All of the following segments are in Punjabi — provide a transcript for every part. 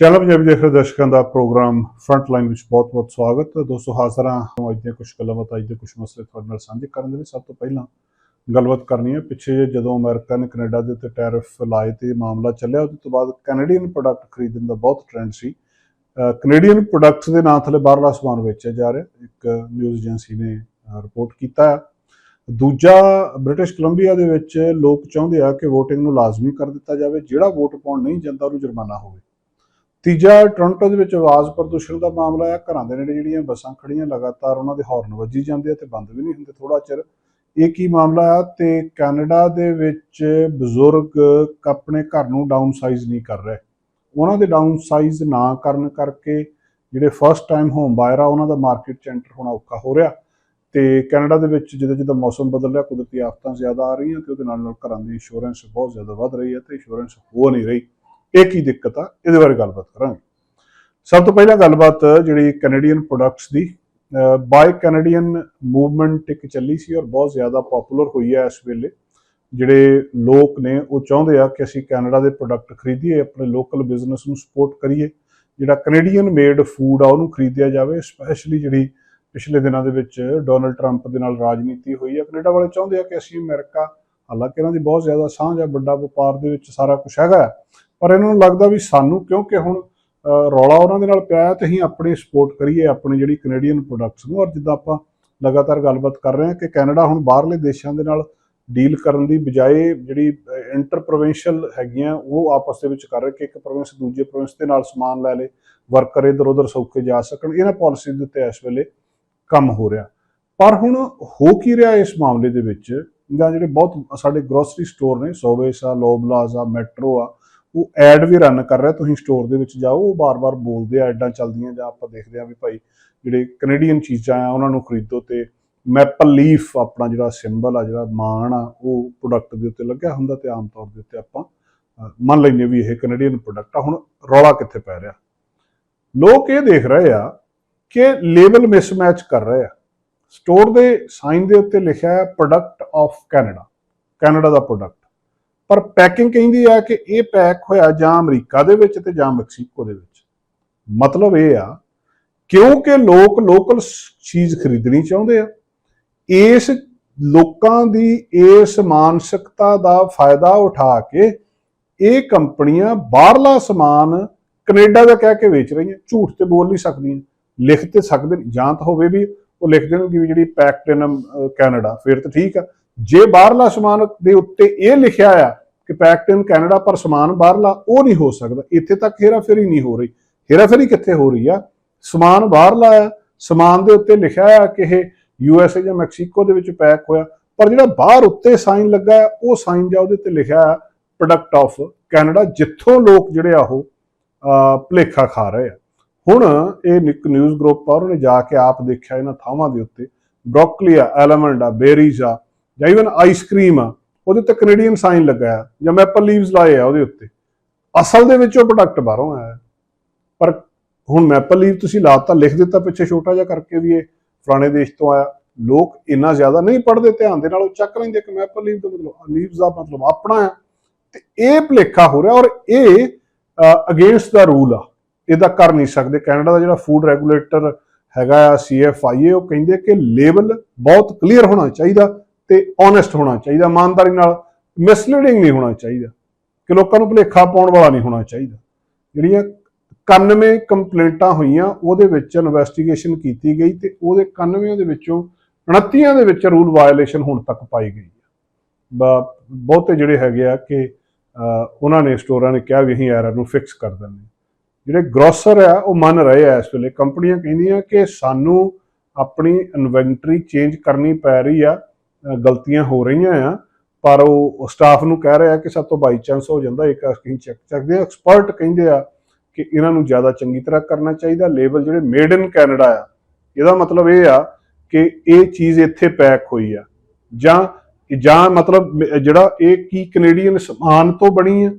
ਚੈਨਲ ਪੰਜਾਬੀ ਦੇਖ ਰਹੇ ਦਰਸ਼ਕਾਂ ਦਾ ਪ੍ਰੋਗਰਾਮ ਫਰੰਟ ਲਾਈਨ ਵਿੱਚ ਬਹੁਤ-ਬਹੁਤ ਸਵਾਗਤ। ਹੈ ਦੋਸਤੋ, ਹਾਜ਼ਰ ਹਾਂ ਅੱਜ ਦੀਆਂ ਕੁਝ ਗੱਲਾਂ ਬਾਤਾਂ ਅੱਜ ਦੇ ਕੁਝ ਮਸਲੇ ਤੁਹਾਡੇ ਨਾਲ ਸਾਂਝੇ ਕਰਨ ਦੇ ਲਈ। ਸਭ ਤੋਂ ਪਹਿਲਾਂ ਗੱਲਬਾਤ ਕਰਨੀ ਹੈ। ਪਿੱਛੇ ਜਦੋਂ ਅਮਰੀਕਾ ਨੇ ਕੈਨੇਡਾ ਦੇ ਉੱਤੇ ਟੈਰਿਫ ਲਾਏ ਤੇ ਮਾਮਲਾ ਚੱਲਿਆ, ਉਹਦੇ ਤੋਂ ਬਾਅਦ ਕੈਨੇਡੀਅਨ ਪ੍ਰੋਡਕਟ ਖਰੀਦਣ ਦਾ ਬਹੁਤ ਟ੍ਰੈਂਡ ਸੀ। ਕੈਨੇਡੀਅਨ ਪ੍ਰੋਡਕਟਸ ਦੇ ਨਾਂ ਥੱਲੇ ਬਾਹਰਲਾ ਸਮਾਨ ਵੇਚਿਆ ਜਾ ਰਿਹਾ। ਇੱਕ ਨਿਊਜ਼ ਏਜੰਸੀ ਨੇ ਰਿਪੋਰਟ ਕੀਤਾ ਹੈ। ਦੂਜਾ ਬ੍ਰਿਟਿਸ਼ ਕੋਲੰਬੀਆ ਦੇ ਵਿੱਚ ਲੋਕ ਚਾਹੁੰਦੇ ਆ ਕਿ VOTING ਨੂੰ ਲਾਜ਼ਮੀ ਕਰ ਦਿੱਤਾ ਜਾਵੇ। ਜਿਹੜਾ ਵੋਟ ਪਾਉਣ ਨਹੀਂ ਜਾਂਦਾ, ਉਹਨੂੰ ਜੁਰਮਾਨਾ ਹੋਵੇ। ਤੀਜਾ, ਟੋਰਾਂਟੋ ਦੇ ਵਿੱਚ ਆਵਾਜ਼ ਪ੍ਰਦੂਸ਼ਣ ਦਾ ਮਾਮਲਾ ਹੈ। ਘਰਾਂ ਦੇ ਨੇੜੇ ਜਿਹੜੀਆਂ ਬੱਸਾਂ ਖੜੀਆਂ ਲਗਾਤਾਰ ਉਹਨਾਂ ਦੇ ਹਾਰਨ ਵੱਜੀ ਜਾਂਦੇ ਆ ਤੇ ਬੰਦ ਵੀ ਨਹੀਂ ਹੁੰਦੇ ਥੋੜਾ ਚਿਰ। ਇਹ ਕੀ ਮਾਮਲਾ ਹੈ ਤੇ ਕੈਨੇਡਾ ਦੇ ਵਿੱਚ ਬਜ਼ੁਰਗ ਆਪਣੇ ਘਰ ਨੂੰ ਡਾਊਨ ਸਾਈਜ਼ ਨਹੀਂ ਕਰ ਰਹੇ। ਉਹਨਾਂ ਦੇ ਡਾਊਨ ਸਾਈਜ਼ ਨਾ ਕਰਨ ਕਰਕੇ ਜਿਹੜੇ ਫਰਸਟ ਟਾਈਮ ਹੋਮ ਬਾਇਰ ਆ, ਉਹਨਾਂ ਦਾ ਮਾਰਕੀਟ ਚ ਐਂਟਰ ਹੋਣਾ ਔਖਾ ਹੋ ਰਿਹਾ। ਤੇ ਕੈਨੇਡਾ ਦੇ ਵਿੱਚ ਜਦੋਂ ਜਦੋਂ ਮੌਸਮ ਬਦਲ ਰਿਹਾ ਕੁਦਰਤੀ ਆਫਤਾਂ ਜ਼ਿਆਦਾ ਆ ਰਹੀਆਂ ਤੇ ਉਹਦੇ ਨਾਲ ਨਾਲ ਘਰਾਂ ਦੀ ਇੰਸ਼ੋਰੈਂਸ ਬਹੁਤ ਜ਼ਿਆਦਾ ਵੱਧ ਰਹੀ ਹੈ ਤੇ ਇੰਸ਼ੋਰੈਂਸ ਹੋ ਨਹੀਂ ਰਹੀ। ਇਹ ਕੀ ਦਿੱਕਤ ਆ? ਇਹਦੇ ਬਾਰੇ ਗੱਲਬਾਤ ਕਰਾਂਗੇ। ਸਭ ਤੋਂ ਪਹਿਲਾਂ ਗੱਲਬਾਤ ਜਿਹੜੀ ਕੈਨੇਡੀਅਨ ਪ੍ਰੋਡਕਟਸ ਦੀ ਬਾਈ ਕੈਨੇਡੀਅਨ ਮੂਵਮੈਂਟ ਇੱਕ ਚੱਲੀ ਸੀ ਔਰ ਬਹੁਤ ਜ਼ਿਆਦਾ ਪਪੂਲਰ ਹੋਈ ਹੈ ਇਸ ਵੇਲੇ। ਜਿਹੜੇ ਲੋਕ ਨੇ ਉਹ ਚਾਹੁੰਦੇ ਆ ਕਿ ਅਸੀਂ ਕੈਨੇਡਾ ਦੇ ਪ੍ਰੋਡਕਟ ਖਰੀਦੀਏ ਆਪਣੇ ਲੋਕਲ ਬਿਜ਼ਨਸ ਨੂੰ ਸਪੋਰਟ ਕਰੀਏ। ਜਿਹੜਾ ਕੈਨੇਡੀਅਨ ਮੇਡ ਫੂਡ ਆ ਉਹਨੂੰ ਖਰੀਦਿਆ ਜਾਵੇ ਸਪੈਸ਼ਲੀ ਜਿਹੜੀ ਪਿਛਲੇ ਦਿਨਾਂ ਦੇ ਵਿੱਚ ਡੋਨਲਡ ਟਰੰਪ ਦੇ ਨਾਲ ਰਾਜਨੀਤੀ ਹੋਈ ਹੈ ਕੈਨੇਡਾ ਵਾਲੇ ਚਾਹੁੰਦੇ ਆ ਕਿ ਅਸੀਂ ਅਮਰੀਕਾ ਹਾਲਾਂਕਿ ਇਹਨਾਂ ਦੀ ਬਹੁਤ ਜ਼ਿਆਦਾ ਸਾਂਝ ਹੈ ਵੱਡਾ ਵਪਾਰ ਦੇ ਵਿੱਚ ਸਾਰਾ ਕੁਝ ਹੈਗਾ ਹੈ, ਪਰ ਇਹਨਾਂ ਨੂੰ ਲੱਗਦਾ ਵੀ ਸਾਨੂੰ, ਕਿਉਂਕਿ ਹੁਣ ਰੌਲਾ ਉਹਨਾਂ ਦੇ ਨਾਲ ਪਿਆ ਹੈ, ਤੇ ਅਸੀਂ ਆਪਣੀ ਸਪੋਰਟ ਕਰੀਏ ਆਪਣੀ ਜਿਹੜੀ ਕੈਨੇਡੀਅਨ ਪ੍ਰੋਡਕਟਸ ਨੂੰ। ਔਰ ਜਿੱਦਾਂ ਆਪਾਂ ਲਗਾਤਾਰ ਗੱਲਬਾਤ ਕਰ ਰਹੇ ਹਾਂ ਕਿ ਕੈਨੇਡਾ ਹੁਣ ਬਾਹਰਲੇ ਦੇਸ਼ਾਂ ਦੇ ਨਾਲ ਡੀਲ ਕਰਨ ਦੀ ਬਜਾਏ ਜਿਹੜੀ ਇੰਟਰ ਪ੍ਰੋਵਿੰਸ਼ੀਅਲ ਹੈਗੀਆਂ, ਉਹ ਆਪਸ ਦੇ ਵਿੱਚ ਕਰ ਰਹੇ ਕਿ ਇੱਕ ਪ੍ਰੋਵਿੰਸ ਦੂਜੇ ਪ੍ਰੋਵਿੰਸ ਦੇ ਨਾਲ ਸਮਾਨ ਲੈ ਲੇ ਵਰਕਰ ਇਧਰ ਉਧਰ ਸੌਕੇ ਜਾ ਸਕਣ। ਇਹਨਾਂ ਪਾਲਿਸੀ ਦੇ ਉੱਤੇ ਇਸ ਵੇਲੇ ਕੰਮ ਹੋ ਰਿਹਾ। ਪਰ ਹੁਣ ਹੋ ਕੀ ਰਿਹਾ ਇਸ ਮਾਮਲੇ ਦੇ ਵਿੱਚ? ਜਾਂ ਜਿਹੜੇ ਬਹੁਤ ਸਾਡੇ ਗਰੋਸਰੀ ਸਟੋਰ ਨੇ ਸੋਵੇਸ ਆ ਲੋਬਲਾਜ਼ ਆ ਮੈਟਰੋ ਆ ਉਹ ਐਡ ਵੀ ਰਨ ਕਰ ਰਿਹਾ, ਤੁਸੀਂ ਸਟੋਰ ਦੇ ਵਿੱਚ ਜਾਓ, ਉਹ ਬਾਰ-ਬਾਰ ਬੋਲਦੇ ਆ, ਐਡਾਂ ਚੱਲਦੀਆਂ ਜਾਂ ਆਪਾਂ ਦੇਖਦੇ ਆ ਵੀ ਭਾਈ ਜਿਹੜੇ ਕੈਨੇਡੀਅਨ ਚੀਜ਼ਾਂ ਆ, ਉਹਨਾਂ ਨੂੰ ਖਰੀਦੋ ਤੇ ਮੈਪਲ ਲੀਫ ਆਪਣਾ ਜਿਹੜਾ ਸਿੰਬਲ ਆ, ਜਿਹੜਾ ਮਾਣ ਆ, ਉਹ ਪ੍ਰੋਡਕਟ ਦੇ ਉੱਤੇ ਲੱਗਿਆ ਹੁੰਦਾ ਤੇ ਆਮ ਤੌਰ ਦੇ ਉੱਤੇ ਆਪਾਂ ਮੰਨ ਲੈਂਦੇ ਵੀ ਇਹ ਕੈਨੇਡੀਅਨ ਪ੍ਰੋਡਕਟ ਆ, ਹੁਣ ਰੌਲਾ ਕਿੱਥੇ ਪੈ ਰਿਹਾ? ਲੋਕ ਇਹ ਦੇਖ ਰਹੇ ਆ ਕਿ ਲੇਬਲ ਮਿਸਮੈਚ ਕਰ ਰਹੇ ਆ। ਸਟੋਰ ਦੇ ਸਾਈਨ ਦੇ ਉੱਤੇ ਲਿਖਿਆ ਹੈ ਪ੍ਰੋਡਕਟ ਆਫ ਕੈਨੇਡਾ ਕੈਨੇਡਾ ਦਾ ਪ੍ਰੋਡਕਟ ਪਰ ਪੈਕਿੰਗ ਕਹਿੰਦੀ ਆ ਕਿ ਇਹ ਪੈਕ ਹੋਇਆ ਜਾਂ ਅਮਰੀਕਾ ਦੇ ਵਿੱਚ ਤੇ ਜਾਂ ਮੈਕਸੀਕੋ ਦੇ ਵਿੱਚ ਮਤਲਬ ਇਹ ਆ, ਕਿਉਂਕਿ ਲੋਕ ਲੋਕਲ ਚੀਜ਼ ਖਰੀਦਣੀ ਚਾਹੁੰਦੇ ਆ, ਇਸ ਲੋਕਾਂ ਦੀ ਇਸ ਮਾਨਸਿਕਤਾ ਦਾ ਫਾਇਦਾ ਉਠਾ ਕੇ ਇਹ ਕੰਪਨੀਆਂ ਬਾਹਰਲਾ ਸਮਾਨ ਕੈਨੇਡਾ ਦਾ ਕਹਿ ਕੇ ਵੇਚ ਰਹੀਆਂ, ਝੂਠ ਤੇ ਬੋਲ ਨਹੀਂ ਸਕਦੀਆਂ, ਲਿਖ ਤੇ ਸਕਦੇ ਨੇ। ਜਾਂ ਤਾਂ ਹੋਵੇ ਵੀ ਉਹ ਲਿਖ ਦੇਣ ਕਿ ਵੀ ਜਿਹੜੀ ਪੈਕਡ ਇਨ ਕੈਨੇਡਾ, ਫਿਰ ਤਾਂ ਠੀਕ ਆ ਜੇ ਬਾਹਰਲਾ ਸਮਾਨ ਦੇ ਉੱਤੇ ਇਹ ਲਿਖਿਆ ਆ ਕਿ ਪੈਕਡ ਇਨ ਕੈਨੇਡਾ ਪਰ ਸਮਾਨ ਬਾਹਰਲਾ ਉਹ ਨਹੀਂ ਹੋ ਸਕਦਾ। ਇੱਥੇ ਤੱਕ ਹੇਰਾਫੇਰੀ ਨਹੀਂ ਹੋ ਰਹੀ। ਹੇਰਾਫੇਰੀ ਕਿੱਥੇ ਹੋ ਰਹੀ ਆ? ਸਮਾਨ ਬਾਹਰਲਾ ਆ। ਸਮਾਨ ਦੇ ਉੱਤੇ ਲਿਖਿਆ ਆ ਕਿ ਇਹ ਯੂ ਐਸ ਏ ਜਾਂ ਮੈਕਸੀਕੋ ਦੇ ਵਿੱਚ ਪੈਕ ਹੋਇਆ। ਪਰ ਜਿਹੜਾ ਬਾਹਰ ਉੱਤੇ ਸਾਈਨ ਲੱਗਾ ਹੈ, ਉਹ ਸਾਈਨ ਜਾਂ ਉਹਦੇ ਤੇ ਲਿਖਿਆ ਆ ਪ੍ਰੋਡਕਟ ਆਫ ਕੈਨੇਡਾ ਜਿੱਥੋਂ ਲੋਕ ਜਿਹੜੇ ਆ ਉਹ ਅਹ, ਭੁਲੇਖਾ ਖਾ ਰਹੇ ਆ। ਹੁਣ ਇਹ ਨਿਕ ਨਿਊਜ਼ ਗਰੁੱਪ ਆ ਉਹਨੇ ਜਾ ਕੇ ਆਪ ਦੇਖਿਆ ਇਹਨਾਂ ਥਾਵਾਂ ਦੇ ਉੱਤੇ। ਬ੍ਰੋਕਲੀ ਆ ਐਲਮੰਡ ਆ ਬੇਰੀਜ਼ ਆ ਜਾਂ ਇਵਨ ਆਈਸਕ੍ਰੀਮ ਆ। ਉਹਦੇ ਉੱਤੇ ਕੈਨੇਡੀਅਨ ਸਾਈਨ ਲੱਗਾ ਜਾਂ ਮੈਪਲ ਲੀਵਸ ਲਾਏ ਆ ਉਹਦੇ ਉੱਤੇ। ਅਸਲ ਦੇ ਵਿੱਚ ਉਹ ਪ੍ਰੋਡਕਟ ਬਾਹਰੋਂ ਆਇਆ ਪਰ ਹੁਣ ਮੈਪਲ ਲੀਵ ਤੁਸੀਂ ਲਾਤਾ ਲਿਖ ਦਿੱਤਾ ਪਿੱਛੇ ਛੋਟਾ ਜਿਹਾ ਕਰਕੇ ਵੀ ਇਹ ਫਲਾਣੇ ਦੇਸ਼ ਤੋਂ ਆਇਆ। ਲੋਕ ਇੰਨਾ ਜ਼ਿਆਦਾ ਨਹੀਂ ਪੜ੍ਹਦੇ ਧਿਆਨ ਦੇ ਨਾਲ, ਉਹ ਚੱਕ ਲੈਂਦੇ ਕਿ ਮੈਪਲ ਲੀਵ ਦਾ ਮਤਲਬ ਲੀਵਸ ਦਾ ਮਤਲਬ ਆਪਣਾ ਆ। ਤੇ ਇਹ ਭੁਲੇਖਾ ਹੋ ਰਿਹਾ ਔਰ ਇਹ ਅਗੇਂਸਟ ਦਾ ਰੂਲ ਆ। ਇਹਦਾ ਕਰ ਨਹੀਂ ਸਕਦੇ। ਕੈਨੇਡਾ ਦਾ ਜਿਹੜਾ ਫੂਡ ਰੈਗੂਲੇਟਰ ਹੈਗਾ ਆ ਸੀਐਫਆਈਏ ਉਹ ਕਹਿੰਦੇ ਕਿ ਲੇਬਲ ਬਹੁਤ ਕਲੀਅਰ ਹੋਣਾ ਚਾਹੀਦਾ। ਤੇ ਓਨੈਸਟ ਹੋਣਾ ਚਾਹੀਦਾ, ਇਮਾਨਦਾਰੀ ਨਾਲ ਮਿਸਲੀਡਿੰਗ ਨਹੀਂ ਹੋਣਾ ਚਾਹੀਦਾ, ਕਿ ਲੋਕਾਂ ਨੂੰ ਭੁਲੇਖਾ ਪਾਉਣ ਵਾਲਾ ਨਹੀਂ ਹੋਣਾ ਚਾਹੀਦਾ। ਜਿਹੜੀਆਂ 91 ਕੰਪਲੇਂਟਾਂ ਹੋਈਆਂ, ਉਹਦੇ ਵਿੱਚ ਇਨਵੈਸਟੀਗੇਸ਼ਨ ਕੀਤੀ ਗਈ ਤੇ ਉਹਦੇ 91 ਦੇ ਵਿੱਚੋਂ 29 ਦੇ ਵਿੱਚ ਰੂਲ ਵਾਇਓਲੇਸ਼ਨ ਹੁਣ ਤੱਕ ਪਾਈ ਗਈ ਹੈ। ਬਹੁਤੇ ਜਿਹੜੇ ਹੈਗੇ ਆ ਕਿ ਉਹਨਾਂ ਨੇ ਸਟੋਰਾਂ ਨੇ ਕਿਹਾ ਵੀ ਅਸੀਂ ਐਰਰ ਨੂੰ ਫਿਕਸ ਕਰ ਦਿੰਦੇ ਜਿਹੜੇ ਗਰੋਸਰ ਆ, ਉਹ ਮੰਨ ਰਹੇ ਆ ਇਸ ਵੇਲੇ। ਕੰਪਨੀਆਂ ਕਹਿੰਦੀਆਂ ਕਿ ਸਾਨੂੰ ਆਪਣੀ ਇਨਵੈਂਟਰੀ ਚੇਂਜ ਕਰਨੀ ਪੈ ਰਹੀ ਆ ਗਲਤੀਆਂ ਹੋ ਰਹੀਆਂ ਆ, ਪਰ ਉਹ ਸਟਾਫ ਨੂੰ ਕਹਿ ਰਿਹਾ ਕਿ ਸਭ ਤੋਂ ਬਾਈ ਚਾਂਸ ਹੋ ਜਾਂਦਾ, ਇੱਕ ਅਸੀਂ ਚੈੱਕ ਸਕਦੇ ਆ ਐਕਸਪਰਟ ਕਹਿੰਦੇ ਆ ਕਿ ਇਹਨਾਂ ਨੂੰ ਜ਼ਿਆਦਾ ਚੰਗੀ ਤਰ੍ਹਾਂ ਕਰਨਾ ਚਾਹੀਦਾ। ਲੇਬਲ ਜਿਹੜੇ ਮੇਡ ਇਨ ਕੈਨੇਡਾ ਆ, ਇਹਦਾ ਮਤਲਬ ਇਹ ਆ ਕਿ ਇਹ ਚੀਜ਼ ਇੱਥੇ ਪੈਕ ਹੋਈ ਆ। ਜਾਂ ਜਾਂ ਮਤਲਬ ਜਿਹੜਾ ਇਹ ਕੀ ਕੈਨੇਡੀਅਨ ਸਮਾਨ ਤੋਂ ਬਣੀ ਆ,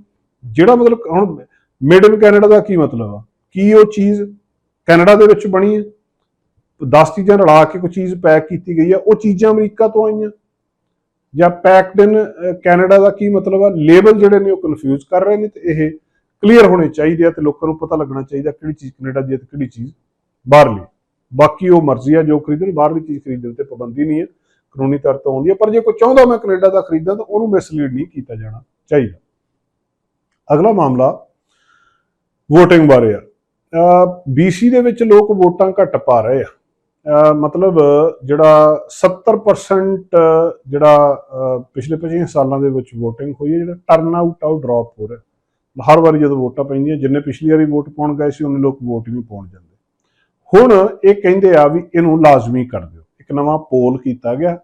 ਜਿਹੜਾ ਮਤਲਬ ਹੁਣ ਮੇਡ ਇਨ ਕੈਨੇਡਾ ਦਾ ਕੀ ਮਤਲਬ ਆ? ਕੀ ਉਹ ਚੀਜ਼ ਕੈਨੇਡਾ ਦੇ ਵਿੱਚ ਬਣੀ ਆ? 10 ਚੀਜ਼ਾਂ ਰਲਾ ਕੇ ਕੋਈ ਚੀਜ਼ ਪੈਕ ਕੀਤੀ ਗਈ ਆ, ਉਹ ਚੀਜ਼ਾਂ ਅਮਰੀਕਾ ਤੋਂ ਆਈਆਂ। ਜਾਂ ਪੈਕਡ ਇਨ ਕੈਨੇਡਾ ਦਾ ਕੀ ਮਤਲਬ ਆ? ਲੇਬਲ ਜਿਹੜੇ ਨੇ ਉਹ ਕਨਫਿਊਜ਼ ਕਰ ਰਹੇ ਨੇ ਤੇ ਇਹ ਕਲੀਅਰ ਹੋਣੇ ਚਾਹੀਦੇ ਆ ਤੇ ਲੋਕਾਂ ਨੂੰ ਪਤਾ ਲੱਗਣਾ ਚਾਹੀਦਾ ਕਿਹੜੀ ਚੀਜ਼ ਕੈਨੇਡਾ ਦੀ ਹੈ ਤੇ ਕਿਹੜੀ ਚੀਜ਼ ਬਾਹਰਲੀ। ਬਾਕੀ ਉਹ ਮਰਜ਼ੀ ਆ, ਜੋ ਖਰੀਦਣ, ਬਾਹਰਲੀ ਚੀਜ਼ ਖਰੀਦਣ ਤੇ ਪਾਬੰਦੀ ਨਹੀਂ ਹੈ ਕਾਨੂੰਨੀ ਤੌਰ 'ਤੇ ਆਉਂਦੀ ਹੈ ਪਰ ਜੇ ਕੋਈ ਚਾਹੁੰਦਾ ਮੈਂ ਕੈਨੇਡਾ ਦਾ ਖਰੀਦਾਂ ਤਾਂ ਉਹਨੂੰ ਮਿਸਲੀਡ ਨਹੀਂ ਕੀਤਾ ਜਾਣਾ ਚਾਹੀਦਾ। ਅਗਲਾ ਮਾਮਲਾ VOTING ਬਾਰੇ ਆ। ਬੀਸੀ ਦੇ ਵਿੱਚ ਲੋਕ ਵੋਟਾਂ ਘੱਟ ਪਾ ਰਹੇ ਆ। ਮਤਲਬ ਜਿਹੜਾ 70% ਜਿਹੜਾ ਪਿਛਲੇ 25 ਸਾਲਾਂ ਦੇ ਵਿੱਚ VOTING ਹੋਈ ਹੈ, ਜਿਹੜਾ ਟਰਨ ਆਊਟ ਆਊਟ ਡ੍ਰੌਪ ਹੋ ਰਿਹਾ। ਹਰ ਵਾਰੀ ਜਦੋਂ ਵੋਟਾਂ ਪੈਂਦੀਆਂ, ਜਿੰਨੇ ਪਿਛਲੀ ਵਾਰੀ ਵੋਟ ਪਾਉਣ ਗਏ ਸੀ ਉਹਨੇ ਲੋਕ ਵੋਟ ਹੀ ਨਹੀਂ ਪਾਉਣ ਜਾਂਦੇ। ਹੁਣ ਇਹ ਕਹਿੰਦੇ ਆ ਵੀ ਇਹਨੂੰ ਲਾਜ਼ਮੀ ਕਰ ਦਿਓ। ਇੱਕ ਨਵਾਂ ਪੋਲ ਕੀਤਾ ਗਿਆ।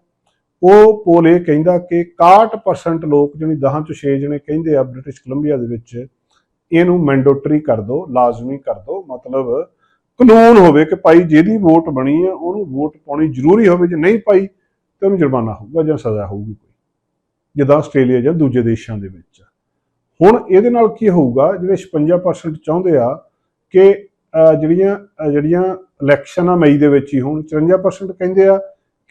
ਉਹ ਪੋਲ ਇਹ ਕਹਿੰਦਾ ਕਿ 61% ਲੋਕ ਜਿਹੜੀ 10 'ਚੋਂ 6 ਜਣੇ ਕਹਿੰਦੇ ਆ ਬ੍ਰਿਟਿਸ਼ ਕੋਲੰਬੀਆ ਦੇ ਵਿੱਚ, ਇਹਨੂੰ ਮੈਂਡੇਟਰੀ ਕਰ ਦਿਓ, ਲਾਜ਼ਮੀ ਕਰ ਦਿਓ। ਮਤਲਬ ਕਾਨੂੰਨ ਹੋਵੇ ਕਿ ਭਾਈ ਜਿਹਦੀ ਵੋਟ ਬਣੀ ਆ, ਉਹਨੂੰ ਵੋਟ ਪਾਉਣੀ ਜ਼ਰੂਰੀ ਹੋਵੇ, ਜੇ ਨਹੀਂ ਪਾਈ ਤੇ ਉਹਨੂੰ ਜੁਰਮਾਨਾ ਹੋਊਗਾ ਜਾਂ ਸਜ਼ਾ ਹੋਊਗੀ ਕੋਈ, ਜਿੱਦਾਂ ਆਸਟ੍ਰੇਲੀਆ ਜਾਂ ਦੂਜੇ ਦੇਸ਼ਾਂ ਦੇ ਵਿੱਚ ਹੁਣ ਇਹਦੇ ਨਾਲ ਕੀ ਹੋਊਗਾ, ਜਿਹੜੇ 56% ਚਾਹੁੰਦੇ ਆ ਕਿ ਜਿਹੜੀਆਂ ਜਿਹੜੀਆਂ ਇਲੈਕਸ਼ਨ ਆ ਮਈ ਦੇ ਵਿੱਚ ਹੀ, ਹੋਣ 54% ਕਹਿੰਦੇ ਆ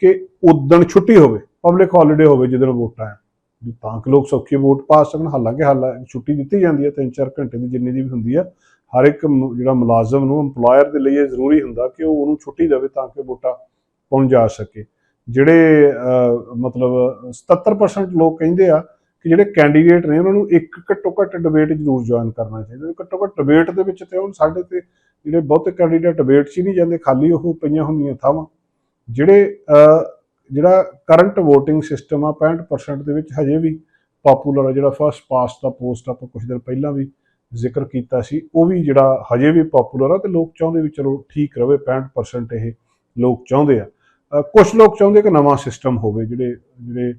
ਕਿ ਉਦਣ ਛੁੱਟੀ ਹੋਵੇ ਪਬਲਿਕ ਹੌਲੀਡੇ ਹੋਵੇ ਜਦੋਂ ਵੋਟਾਂ ਆ, ਤਾਂ ਕਿ ਲੋਕ ਸੌਖੀ ਵੋਟ ਪਾ ਸਕਣ, ਹਾਲਾਂਕਿ ਹਾਲਾ, ਛੁੱਟੀ ਦਿੱਤੀ ਜਾਂਦੀ ਹੈ 3-4 ਘੰਟੇ ਦੀ ਜਿੰਨੀ ਦੀ ਵੀ ਹੁੰਦੀ ਆ ਹਰ ਇੱਕ ਮ- ਜਿਹੜਾ ਮੁਲਾਜ਼ਮ ਨੂੰ EMPLOYER ਦੇ ਲਈ ਇਹ ਜ਼ਰੂਰੀ ਹੁੰਦਾ ਕਿ ਉਹ ਉਹਨੂੰ ਛੁੱਟੀ ਦੇਵੇ ਤਾਂ ਕਿ ਵੋਟਾਂ ਪਾਉਣ ਜਾ ਸਕੇ। ਜਿਹੜੇ ਮਤਲਬ 77% ਲੋਕ ਕਹਿੰਦੇ ਆ ਕਿ ਜਿਹੜੇ ਕੈਂਡੀਡੇਟ ਨੇ ਉਹਨਾਂ ਨੂੰ ਇੱਕ ਘੱਟੋ ਘੱਟ ਡਿਬੇਟ ਜ਼ਰੂਰ ਜੁਆਇਨ ਕਰਨਾ ਚਾਹੀਦਾ। ਘੱਟੋ ਘੱਟ ਡਿਬੇਟ ਦੇ ਵਿੱਚ ਤੇ ਹੁਣ ਸਾਡੇ ਤੇ ਜਿਹੜੇ ਬਹੁਤੇ ਕੈਂਡੀਡੇਟ ਡਿਬੇਟ 'ਚ ਹੀ ਨਹੀਂ ਜਾਂਦੇ, ਖਾਲੀ ਉਹ ਪਈਆਂ ਹੁੰਦੀਆਂ ਥਾਵਾਂ। ਜਿਹੜੇ ਜਿਹੜਾ ਕਰੰਟ VOTING ਸਿਸਟਮ ਆ 65% ਦੇ ਵਿੱਚ ਹਜੇ ਵੀ ਪਪੂਲਰ ਆ, ਜਿਹੜਾ ਫਸਟ ਪਾਸਟ ਦਾ ਪੋਸਟ ਆਪਾਂ ਕੁਝ ਦਿਨ ਪਹਿਲਾਂ ਵੀ ਜ਼ਿਕਰ ਕੀਤਾ ਸੀ, ਉਹ ਵੀ ਜਿਹੜਾ ਹਜੇ ਵੀ ਪਪੂਲਰ ਆ ਤੇ ਲੋਕ ਚਾਹੁੰਦੇ ਵੀ ਚਲੋ ਠੀਕ ਰਵੇ 65% ਇਹ ਲੋਕ ਚਾਹੁੰਦੇ ਆ। ਕੁਝ ਲੋਕ ਚਾਹੁੰਦੇ ਕਿ ਨਵਾਂ ਸਿਸਟਮ ਹੋਵੇ, ਜਿਹੜੇ ਜਿਹੜੇ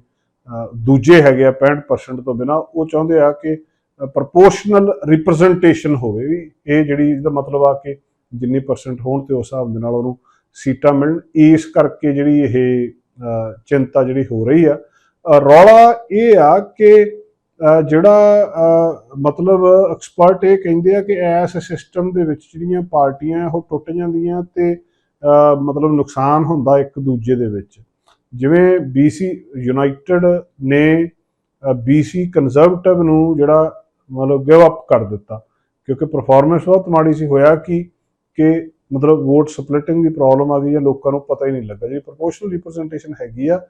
ਦੂਜੇ ਹੈਗੇ ਆ 65% ਤੋਂ ਬਿਨਾ, ਉਹ ਚਾਹੁੰਦੇ ਆ ਕਿ ਪ੍ਰਪੋਰਸ਼ਨਲ ਰਿਪਰੈਜ਼ੈਂਟੇਸ਼ਨ ਹੋਵੇ ਵੀ ਇਹ ਜਿਹੜੀ ਇਹਦਾ ਮਤਲਬ ਆ ਕਿ ਜਿੰਨੀ ਪਰਸੈਂਟ ਹੋਣ ਤੇ ਉਸ ਹਿਸਾਬ ਦੇ ਨਾਲ ਉਹਨੂੰ ਸੀਟਾਂ ਮਿਲਣ। ਇਸ ਕਰਕੇ ਜਿਹੜੀ ਇਹ ਚਿੰਤਾ ਜਿਹੜੀ ਹੋ ਰਹੀ ਆ। ਰੌਲਾ ਇਹ ਆ ਕਿ ਜਿਹੜਾ ਮਤਲਬ ਐਕਸਪਰਟ ਇਹ ਕਹਿੰਦੇ ਆ ਕਿ ਇਸ ਸਿਸਟਮ ਦੇ ਵਿੱਚ ਜਿਹੜੀਆਂ ਪਾਰਟੀਆਂ ਉਹ ਟੁੱਟ ਜਾਂਦੀਆਂ ਤੇ ਮਤਲਬ ਨੁਕਸਾਨ ਹੁੰਦਾ ਇੱਕ ਦੂਜੇ ਦੇ ਵਿੱਚ। ਜਿਵੇਂ BC ਯੂਨਾਈਟਿਡ ਨੇ BC ਕੰਜ਼ਰਵੇਟਿਵ ਨੂੰ ਜਿਹੜਾ ਮਤਲਬ ਗਿਵ ਅਪ ਕਰ ਦਿੱਤਾ। ਕਿਉਂਕਿ ਪਰਫਾਰਮੈਂਸ ਬਹੁਤ ਮਾੜੀ ਸੀ, ਹੋਇਆ ਕਿ ਕਿ ਮਤਲਬ ਵੋਟ ਸਪਲਿਟਿੰਗ ਦੀ ਪ੍ਰੋਬਲਮ ਆ ਗਈ ਹੈ ਲੋਕਾਂ ਨੂੰ ਪਤਾ ਹੀ ਨਹੀਂ ਲੱਗਾ। ਜਿਹੜੀ ਪ੍ਰੋਪੋਰਸ਼ਨਲ ਰਿਪਰੈਜ਼ੈਂਟੇਸ਼ਨ ਹੈਗੀ ਆ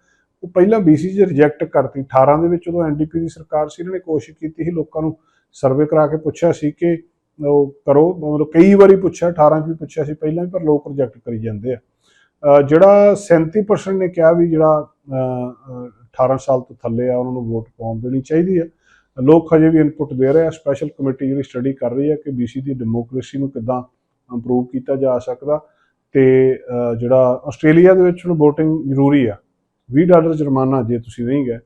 ਉਹ ਪਹਿਲਾਂ BC 'ਚ ਰਿਜੈਕਟ ਕਰਤੀ। 18 ਦੇ ਵਿੱਚ ਉਦੋਂ ਐਨਡੀਪੀ ਦੀ ਸਰਕਾਰ ਸੀ ਇਹਨਾਂ ਨੇ ਕੋਸ਼ਿਸ਼ ਕੀਤੀ ਸੀ ਲੋਕਾਂ ਨੂੰ ਸਰਵੇ ਕਰਾ ਕੇ ਪੁੱਛਿਆ ਸੀ ਕਿ ਉਹ ਕਰੋ ਮਤਲਬ ਕਈ ਵਾਰੀ ਪੁੱਛਿਆ 18 ਚ ਵੀ ਪੁੱਛਿਆ ਸੀ ਪਹਿਲਾਂ ਵੀ ਪਰ ਲੋਕ ਰਿਜੈਕਟ ਕਰੀ ਜਾਂਦੇ ਆ। ਜਿਹੜਾ 37% ਨੇ ਕਿਹਾ ਵੀ ਜਿਹੜਾ ਅਹ, 18 ਸਾਲ ਤੋਂ ਥੱਲੇ ਆ ਉਹਨਾਂ ਨੂੰ ਵੋਟ ਪਾਉਣ ਦੇਣੀ ਚਾਹੀਦੀ ਹੈ ਲੋਕ ਹਜੇ ਵੀ ਇਨਪੁਟ ਦੇ ਰਹੇ ਆ। ਸਪੈਸ਼ਲ ਕਮੇਟੀ ਜਿਹੜੀ ਸਟੱਡੀ ਕਰ ਰਹੀ ਹੈ ਕਿ BC ਦੀ ਡੈਮੋਕ੍ਰੇਸੀ ਨੂੰ ਕਿੱਦਾਂ ਇੰਪਰੂਵ ਕੀਤਾ ਜਾ ਸਕਦਾ ਤੇ ਜਿਹੜਾ ਆਸਟ੍ਰੇਲੀਆ ਦੇ ਵਿੱਚ ਹੁਣ VOTING ਜ਼ਰੂਰੀ ਆ। 20 ਡਾਲਰ ਜੁਰਮਾਨਾ ਜੇ ਤੁਸੀਂ ਨਹੀਂ ਗਏ,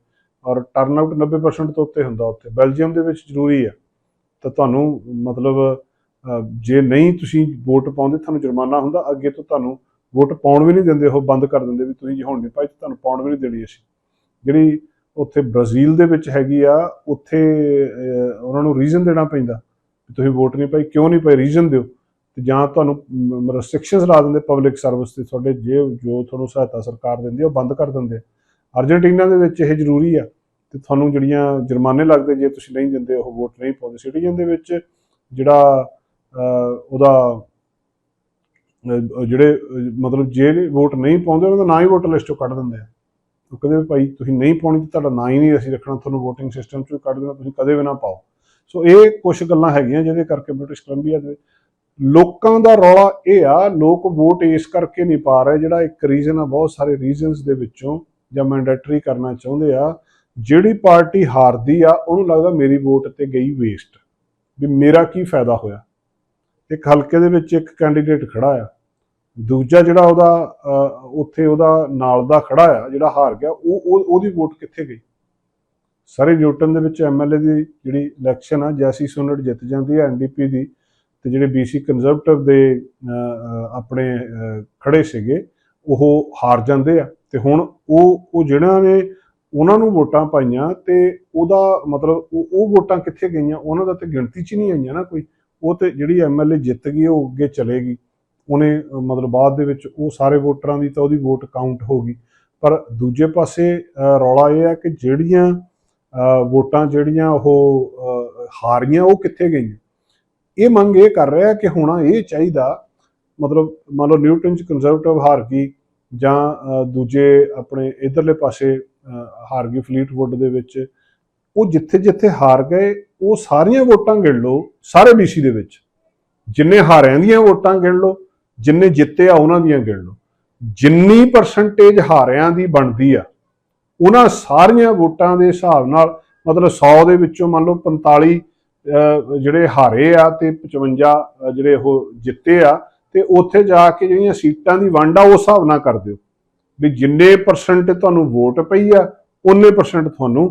ਔਰ ਟਰਨ ਆਊਟ 90% ਤੋਂ ਉੱਤੇ ਹੁੰਦਾ ਉੱਥੇ। ਬੈਲਜੀਅਮ ਦੇ ਵਿੱਚ ਜ਼ਰੂਰੀ ਆ। ਤਾਂ ਤੁਹਾਨੂੰ ਮਤਲਬ ਜੇ ਨਹੀਂ ਤੁਸੀਂ ਵੋਟ ਪਾਉਂਦੇ, ਤੁਹਾਨੂੰ ਜੁਰਮਾਨਾ ਹੁੰਦਾ, ਅੱਗੇ ਤੋਂ ਤੁਹਾਨੂੰ ਵੋਟ ਪਾਉਣ ਵੀ ਨਹੀਂ ਦਿੰਦੇ, ਉਹ ਬੰਦ ਕਰ ਦਿੰਦੇ ਵੀ ਤੁਸੀਂ ਜੇ ਹੁਣ ਨਹੀਂ ਪਾਈ ਤਾਂ ਤੁਹਾਨੂੰ ਪਾਉਣ ਵੀ ਨਹੀਂ ਦੇਣੀ ਅਸੀਂ। ਜਿਹੜੀ ਉੱਥੇ ਬ੍ਰਾਜ਼ੀਲ ਦੇ ਵਿੱਚ ਹੈਗੀ ਆ, ਉੱਥੇ ਉਹਨਾਂ ਨੂੰ ਰੀਜ਼ਨ ਦੇਣਾ ਪੈਂਦਾ ਵੀ ਤੁਸੀਂ ਵੋਟ ਨਹੀਂ ਪਾਈ, ਕਿਉਂ ਨਹੀਂ ਪਾਈ ਰੀਜ਼ਨ ਦਿਓ। ਤੇ ਜਾਂ ਤੁਹਾਨੂੰ ਰੈਸਟ੍ਰਿਕਸ਼ਨਸ ਲਾ ਦਿੰਦੇ ਪਬਲਿਕ ਸਰਵਿਸ ਤੇ ਤੁਹਾਡੇ ਜੇ ਜੋ ਤੁਹਾਨੂੰ ਸਹਾਇਤਾ ਸਰਕਾਰ ਦਿੰਦੀ ਆ, ਉਹ ਬੰਦ ਕਰ ਦਿੰਦੇ ਆ। ਅਰਜਨਟੀਨਾ ਦੇ ਵਿੱਚ ਇਹ ਜ਼ਰੂਰੀ ਆ ਤੇ ਤੁਹਾਨੂੰ ਜਿਹੜੀਆਂ ਜੁਰਮਾਨੇ ਲੱਗਦੇ ਜੇ ਤੁਸੀਂ ਨਹੀਂ ਦਿੰਦੇ, ਉਹ ਵੋਟ ਨਹੀਂ ਪਾਉਂਦੇ। ਸਿਟੀਜ਼ਨ ਦੇ ਵਿੱਚ ਜਿਹੜਾ ਉਹਦਾ ਜਿਹੜੇ ਮਤਲਬ ਜੇ ਵੋਟ ਨਹੀਂ ਪਾਉਂਦੇ, ਉਹਨਾਂ ਦਾ ਨਾਂ ਹੀ ਵੋਟਰ ਲਿਸਟ ਚੋਂ ਕੱਢ ਦਿੰਦੇ ਆ। ਉਹ ਕਹਿੰਦੇ ਵੀ ਭਾਈ ਤੁਸੀਂ ਨਹੀਂ ਪਾਉਣੀ ਤਾਂ ਤੁਹਾਡਾ ਨਾਂ ਹੀ ਨਹੀਂ ਅਸੀਂ ਰੱਖਣਾ, ਤੁਹਾਨੂੰ VOTING ਸਿਸਟਮ ਚੋਂ ਕੱਢ ਦੇਣਾ, ਤੁਸੀਂ ਕਦੇ ਵੀ ਨਾ ਪਾਓ। ਸੋ ਇਹ ਕੁਝ ਗੱਲਾਂ ਹੈਗੀਆਂ ਜਿਹਦੇ ਕਰਕੇ ਬ੍ਰਿਟਿਸ਼ ਕੋਲੰਬੀਆ ਦੇ ਲੋਕਾਂ ਦਾ ਰੌਲਾ ਇਹ ਆ, ਲੋਕ ਵੋਟ ਇਸ ਕਰਕੇ ਨਹੀਂ ਪਾ ਰਹੇ, ਜਿਹੜਾ ਇੱਕ ਰੀਜ਼ਨ ਆ, ਬਹੁਤ ਸਾਰੇ ਰੀਜ਼ਨਸ ਦੇ ਵਿੱਚੋਂ ਜਾਂ ਮੈਂਡੇਟਰੀ ਕਰਨਾ ਚਾਹੁੰਦੇ ਆ, ਜਿਹੜੀ ਪਾਰਟੀ ਹਾਰਦੀ ਆ, ਉਹਨੂੰ ਲੱਗਦਾ ਮੇਰੀ ਵੋਟ ਤੇ ਗਈ ਵੇਸਟ ਵੀ ਮੇਰਾ ਕੀ ਫਾਇਦਾ ਹੋਇਆ? ਇੱਕ ਹਲਕੇ ਦੇ ਵਿੱਚ ਇੱਕ ਕੈਂਡੀਡੇਟ ਖੜਾ ਆ, ਦੂਜਾ ਜਿਹੜਾ ਉਹਦਾ ਉੱਥੇ ਉਹਦਾ ਨਾਲ ਦਾ ਖੜਾ ਆ, ਜਿਹੜਾ ਹਾਰ ਗਿਆ, ਉਹ, ਉਹ- ਉਹਦੀ ਵੋਟ ਕਿੱਥੇ ਗਈ? ਸਾਰੇ ਨਿਊਟਨ ਦੇ ਵਿੱਚ ਐਮਐਲਏ ਦੀ ਜਿਹੜੀ ਇਲੈਕਸ਼ਨ ਆ, ਜੈਸੀ ਸੋਨਟ ਜਿੱਤ ਜਾਂਦੀ ਹੈ ਐਨਡੀਪੀ ਦੀ ਤੇ ਜਿਹੜੇ ਬੀਸੀ ਕੰਜ਼ਰਵੇਟਿਵ ਦੇ ਆਪਣੇ ਅਹ, ਖੜੇ ਸੀਗੇ ਉਹ ਹਾਰ ਜਾਂਦੇ ਆ। ਤੇ ਹੁਣ ਉਹ ਉਹ ਜਿਹੜਾ ਨੇ ਉਹਨਾਂ ਨੂੰ ਵੋਟਾਂ ਪਾਈਆਂ ਤੇ ਉਹਦਾ ਮਤਲਬ ਉਹ ਉਹ ਵੋਟਾਂ ਕਿੱਥੇ ਗਈਆਂ? ਉਹਨਾਂ ਦਾ ਤੇ ਗਿਣਤੀ 'ਚ ਨਹੀਂ ਆਈਆਂ ਨਾ ਕੋਈ। ਉਹ ਤੇ ਜਿਹੜੀ ਐਮਐਲਏ ਜਿੱਤ ਗਈ ਉਹ ਅੱਗੇ ਚਲੇਗੀ ਉਹਨੇ ਮਤਲਬ ਬਾਅਦ ਦੇ ਵਿੱਚ ਉਹ ਸਾਰੇ ਵੋਟਰਾਂ ਦੀ ਤਾਂ ਉਹਦੀ ਵੋਟ ਕਾਊਂਟ ਹੋ ਗਈ। ਪਰ ਦੂਜੇ ਪਾਸੇ ਰੌਲਾ ਇਹ ਹੈ ਕਿ ਜਿਹੜੀਆਂ ਵੋਟਾਂ ਜਿਹੜੀਆਂ ਉਹ ਹਾਰੀਆਂ ਉਹ ਕਿੱਥੇ ਗਈਆਂ? ਇਹ ਮੰਗ ਇਹ ਕਰ ਰਿਹਾ ਕਿ ਹੋਣਾ ਇਹ ਚਾਹੀਦਾ, ਮਤਲਬ ਮੰਨ ਲਓ ਨਿਊਟਨ ਚ ਕੰਜ਼ਰਵੇਟਿਵ ਹਾਰ ਗਈ ਜਾਂ ਦੂਜੇ ਆਪਣੇ ਇਧਰਲੇ ਪਾਸੇ ਹਾਰ ਗਈ ਫਲੀਟਵੁੱਡ ਦੇ ਵਿੱਚ, ਉਹ ਜਿੱਥੇ ਜਿੱਥੇ ਹਾਰ ਗਏ, ਉਹ ਸਾਰੀਆਂ ਵੋਟਾਂ ਗਿਣ ਲਓ, ਸਾਰੇ ਬੀਸੀ ਦੇ ਵਿੱਚ। ਜਿੰਨੇ ਹਾਰਿਆਂ ਦੀਆਂ ਵੋਟਾਂ ਗਿਣ ਲਓ, ਜਿੰਨੇ ਜਿੱਤੇ ਆ ਉਹਨਾਂ ਦੀਆਂ ਗਿਣ ਲਓ। ਜਿੰਨੀ ਪਰਸੈਂਟੇਜ ਹਾਰਿਆਂ ਦੀ ਬਣਦੀ ਆ, ਉਹਨਾਂ ਸਾਰੀਆਂ ਵੋਟਾਂ ਦੇ ਹਿਸਾਬ ਨਾਲ, ਮਤਲਬ 100 ਦੇ ਵਿੱਚੋਂ ਮੰਨ ਲਓ 45 ਜਿਹੜੇ ਹਾਰੇ ਆ ਤੇ 55 ਜਿਹੜੇ ਉਹ ਜਿੱਤੇ ਆ, ਤੇ ਉੱਥੇ ਜਾ ਕੇ ਜਿਹੜੀਆਂ ਸੀਟਾਂ ਦੀ ਵੰਡ ਆ ਉਸ ਹਿਸਾਬ ਨਾਲ ਕਰ ਦਿਓ। ਵੀ ਜਿੰਨੇ ਪਰਸੈਂਟ ਤੁਹਾਨੂੰ ਵੋਟ ਪਈ ਆ ਉਹਨੇ ਪਰਸੈਂਟ ਤੁਹਾਨੂੰ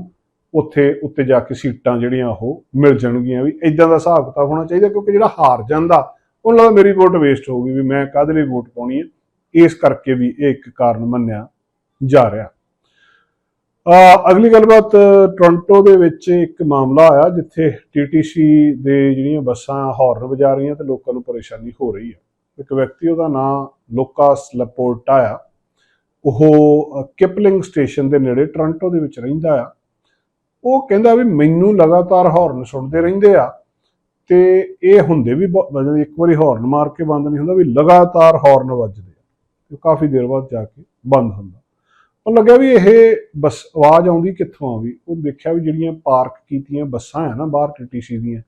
ਉੱਥੇ, ਉੱਤੇ ਜਾ ਕੇ ਸੀਟਾਂ ਜਿਹੜੀਆਂ ਉਹ ਮਿਲ ਜਾਣਗੀਆਂ। ਵੀ ਇਦਾਂ ਦਾ ਹਿਸਾਬ ਕਿਤਾਬ ਹੋਣਾ ਚਾਹੀਦਾ, ਕਿਉਂਕਿ ਜਿਹੜਾ ਹਾਰ ਜਾਂਦਾ, ਉਹਨਾਂ ਦਾ ਮੇਰੀ ਵੋਟ ਵੇਸਟ ਹੋ ਗਈ ਵੀ ਮੈਂ ਕਾਹਦੇ ਲਈ ਵੋਟ ਪਾਉਣੀ ਹੈ ਇਸ ਕਰਕੇ ਵੀ ਇਹ ਇੱਕ ਕਾਰਨ ਮੰਨਿਆ ਜਾ ਰਿਹਾ। ਅਗਲੀ ਗੱਲਬਾਤ ਅਹ ਟੋਰਾਂਟੋ ਦੇ ਵਿੱਚ ਇੱਕ ਮਾਮਲਾ ਆਇਆ ਜਿੱਥੇ ਟੀਟੀਸੀ ਦੇ ਜਿਹੜੀਆਂ ਬੱਸਾਂ ਹਾਰਨ ਵਜਾ ਰਹੀਆਂ ਤੇ ਲੋਕਾਂ ਨੂੰ ਪਰੇਸ਼ਾਨੀ ਹੋ ਰਹੀ ਹੈ। ਇੱਕ ਵਿਅਕਤੀ, ਉਹਦਾ ਨਾਮ ਲੋਕਾਸ ਲਪੋਰਟਾ ਆ। ਉਹ ਕਿਪਲਿੰਗ ਸਟੇਸ਼ਨ ਦੇ ਨੇੜੇ ਟੋਰਾਂਟੋ ਦੇ ਵਿੱਚ ਰਹਿੰਦਾ ਆ। ਉਹ ਕਹਿੰਦਾ ਵੀ ਮੈਨੂੰ ਲਗਾਤਾਰ ਹਾਰਨ ਸੁਣਦੇ ਰਹਿੰਦੇ ਆ ਤੇ ਇਹ ਹੁੰਦੇ ਵੀ ਬਹੁਤ- ਇੱਕ ਵਾਰੀ ਹਾਰਨ ਮਾਰ ਕੇ ਬੰਦ ਨਹੀਂ ਹੁੰਦਾ ਵੀ ਲਗਾਤਾਰ ਹਾਰਨ ਵੱਜਦੇ ਆ। ਤੇ ਕਾਫੀ ਦੇਰ ਬਾਅਦ ਜਾ ਕੇ ਬੰਦ ਹੁੰਦਾ। ਉਹ ਲੱਗਿਆ ਵੀ ਇਹ ਬੱਸ ਆਵਾਜ਼ ਆਉਂਦੀ ਕਿੱਥੋਂ ਆ ਵੀ ਉਹ ਦੇਖਿਆ ਵੀ ਜਿਹੜੀਆਂ ਪਾਰਕ ਕੀਤੀਆਂ ਬੱਸਾਂ ਆ ਨਾ ਬਾਹਰ ਟੀਟੀਸੀ ਦੀਆਂ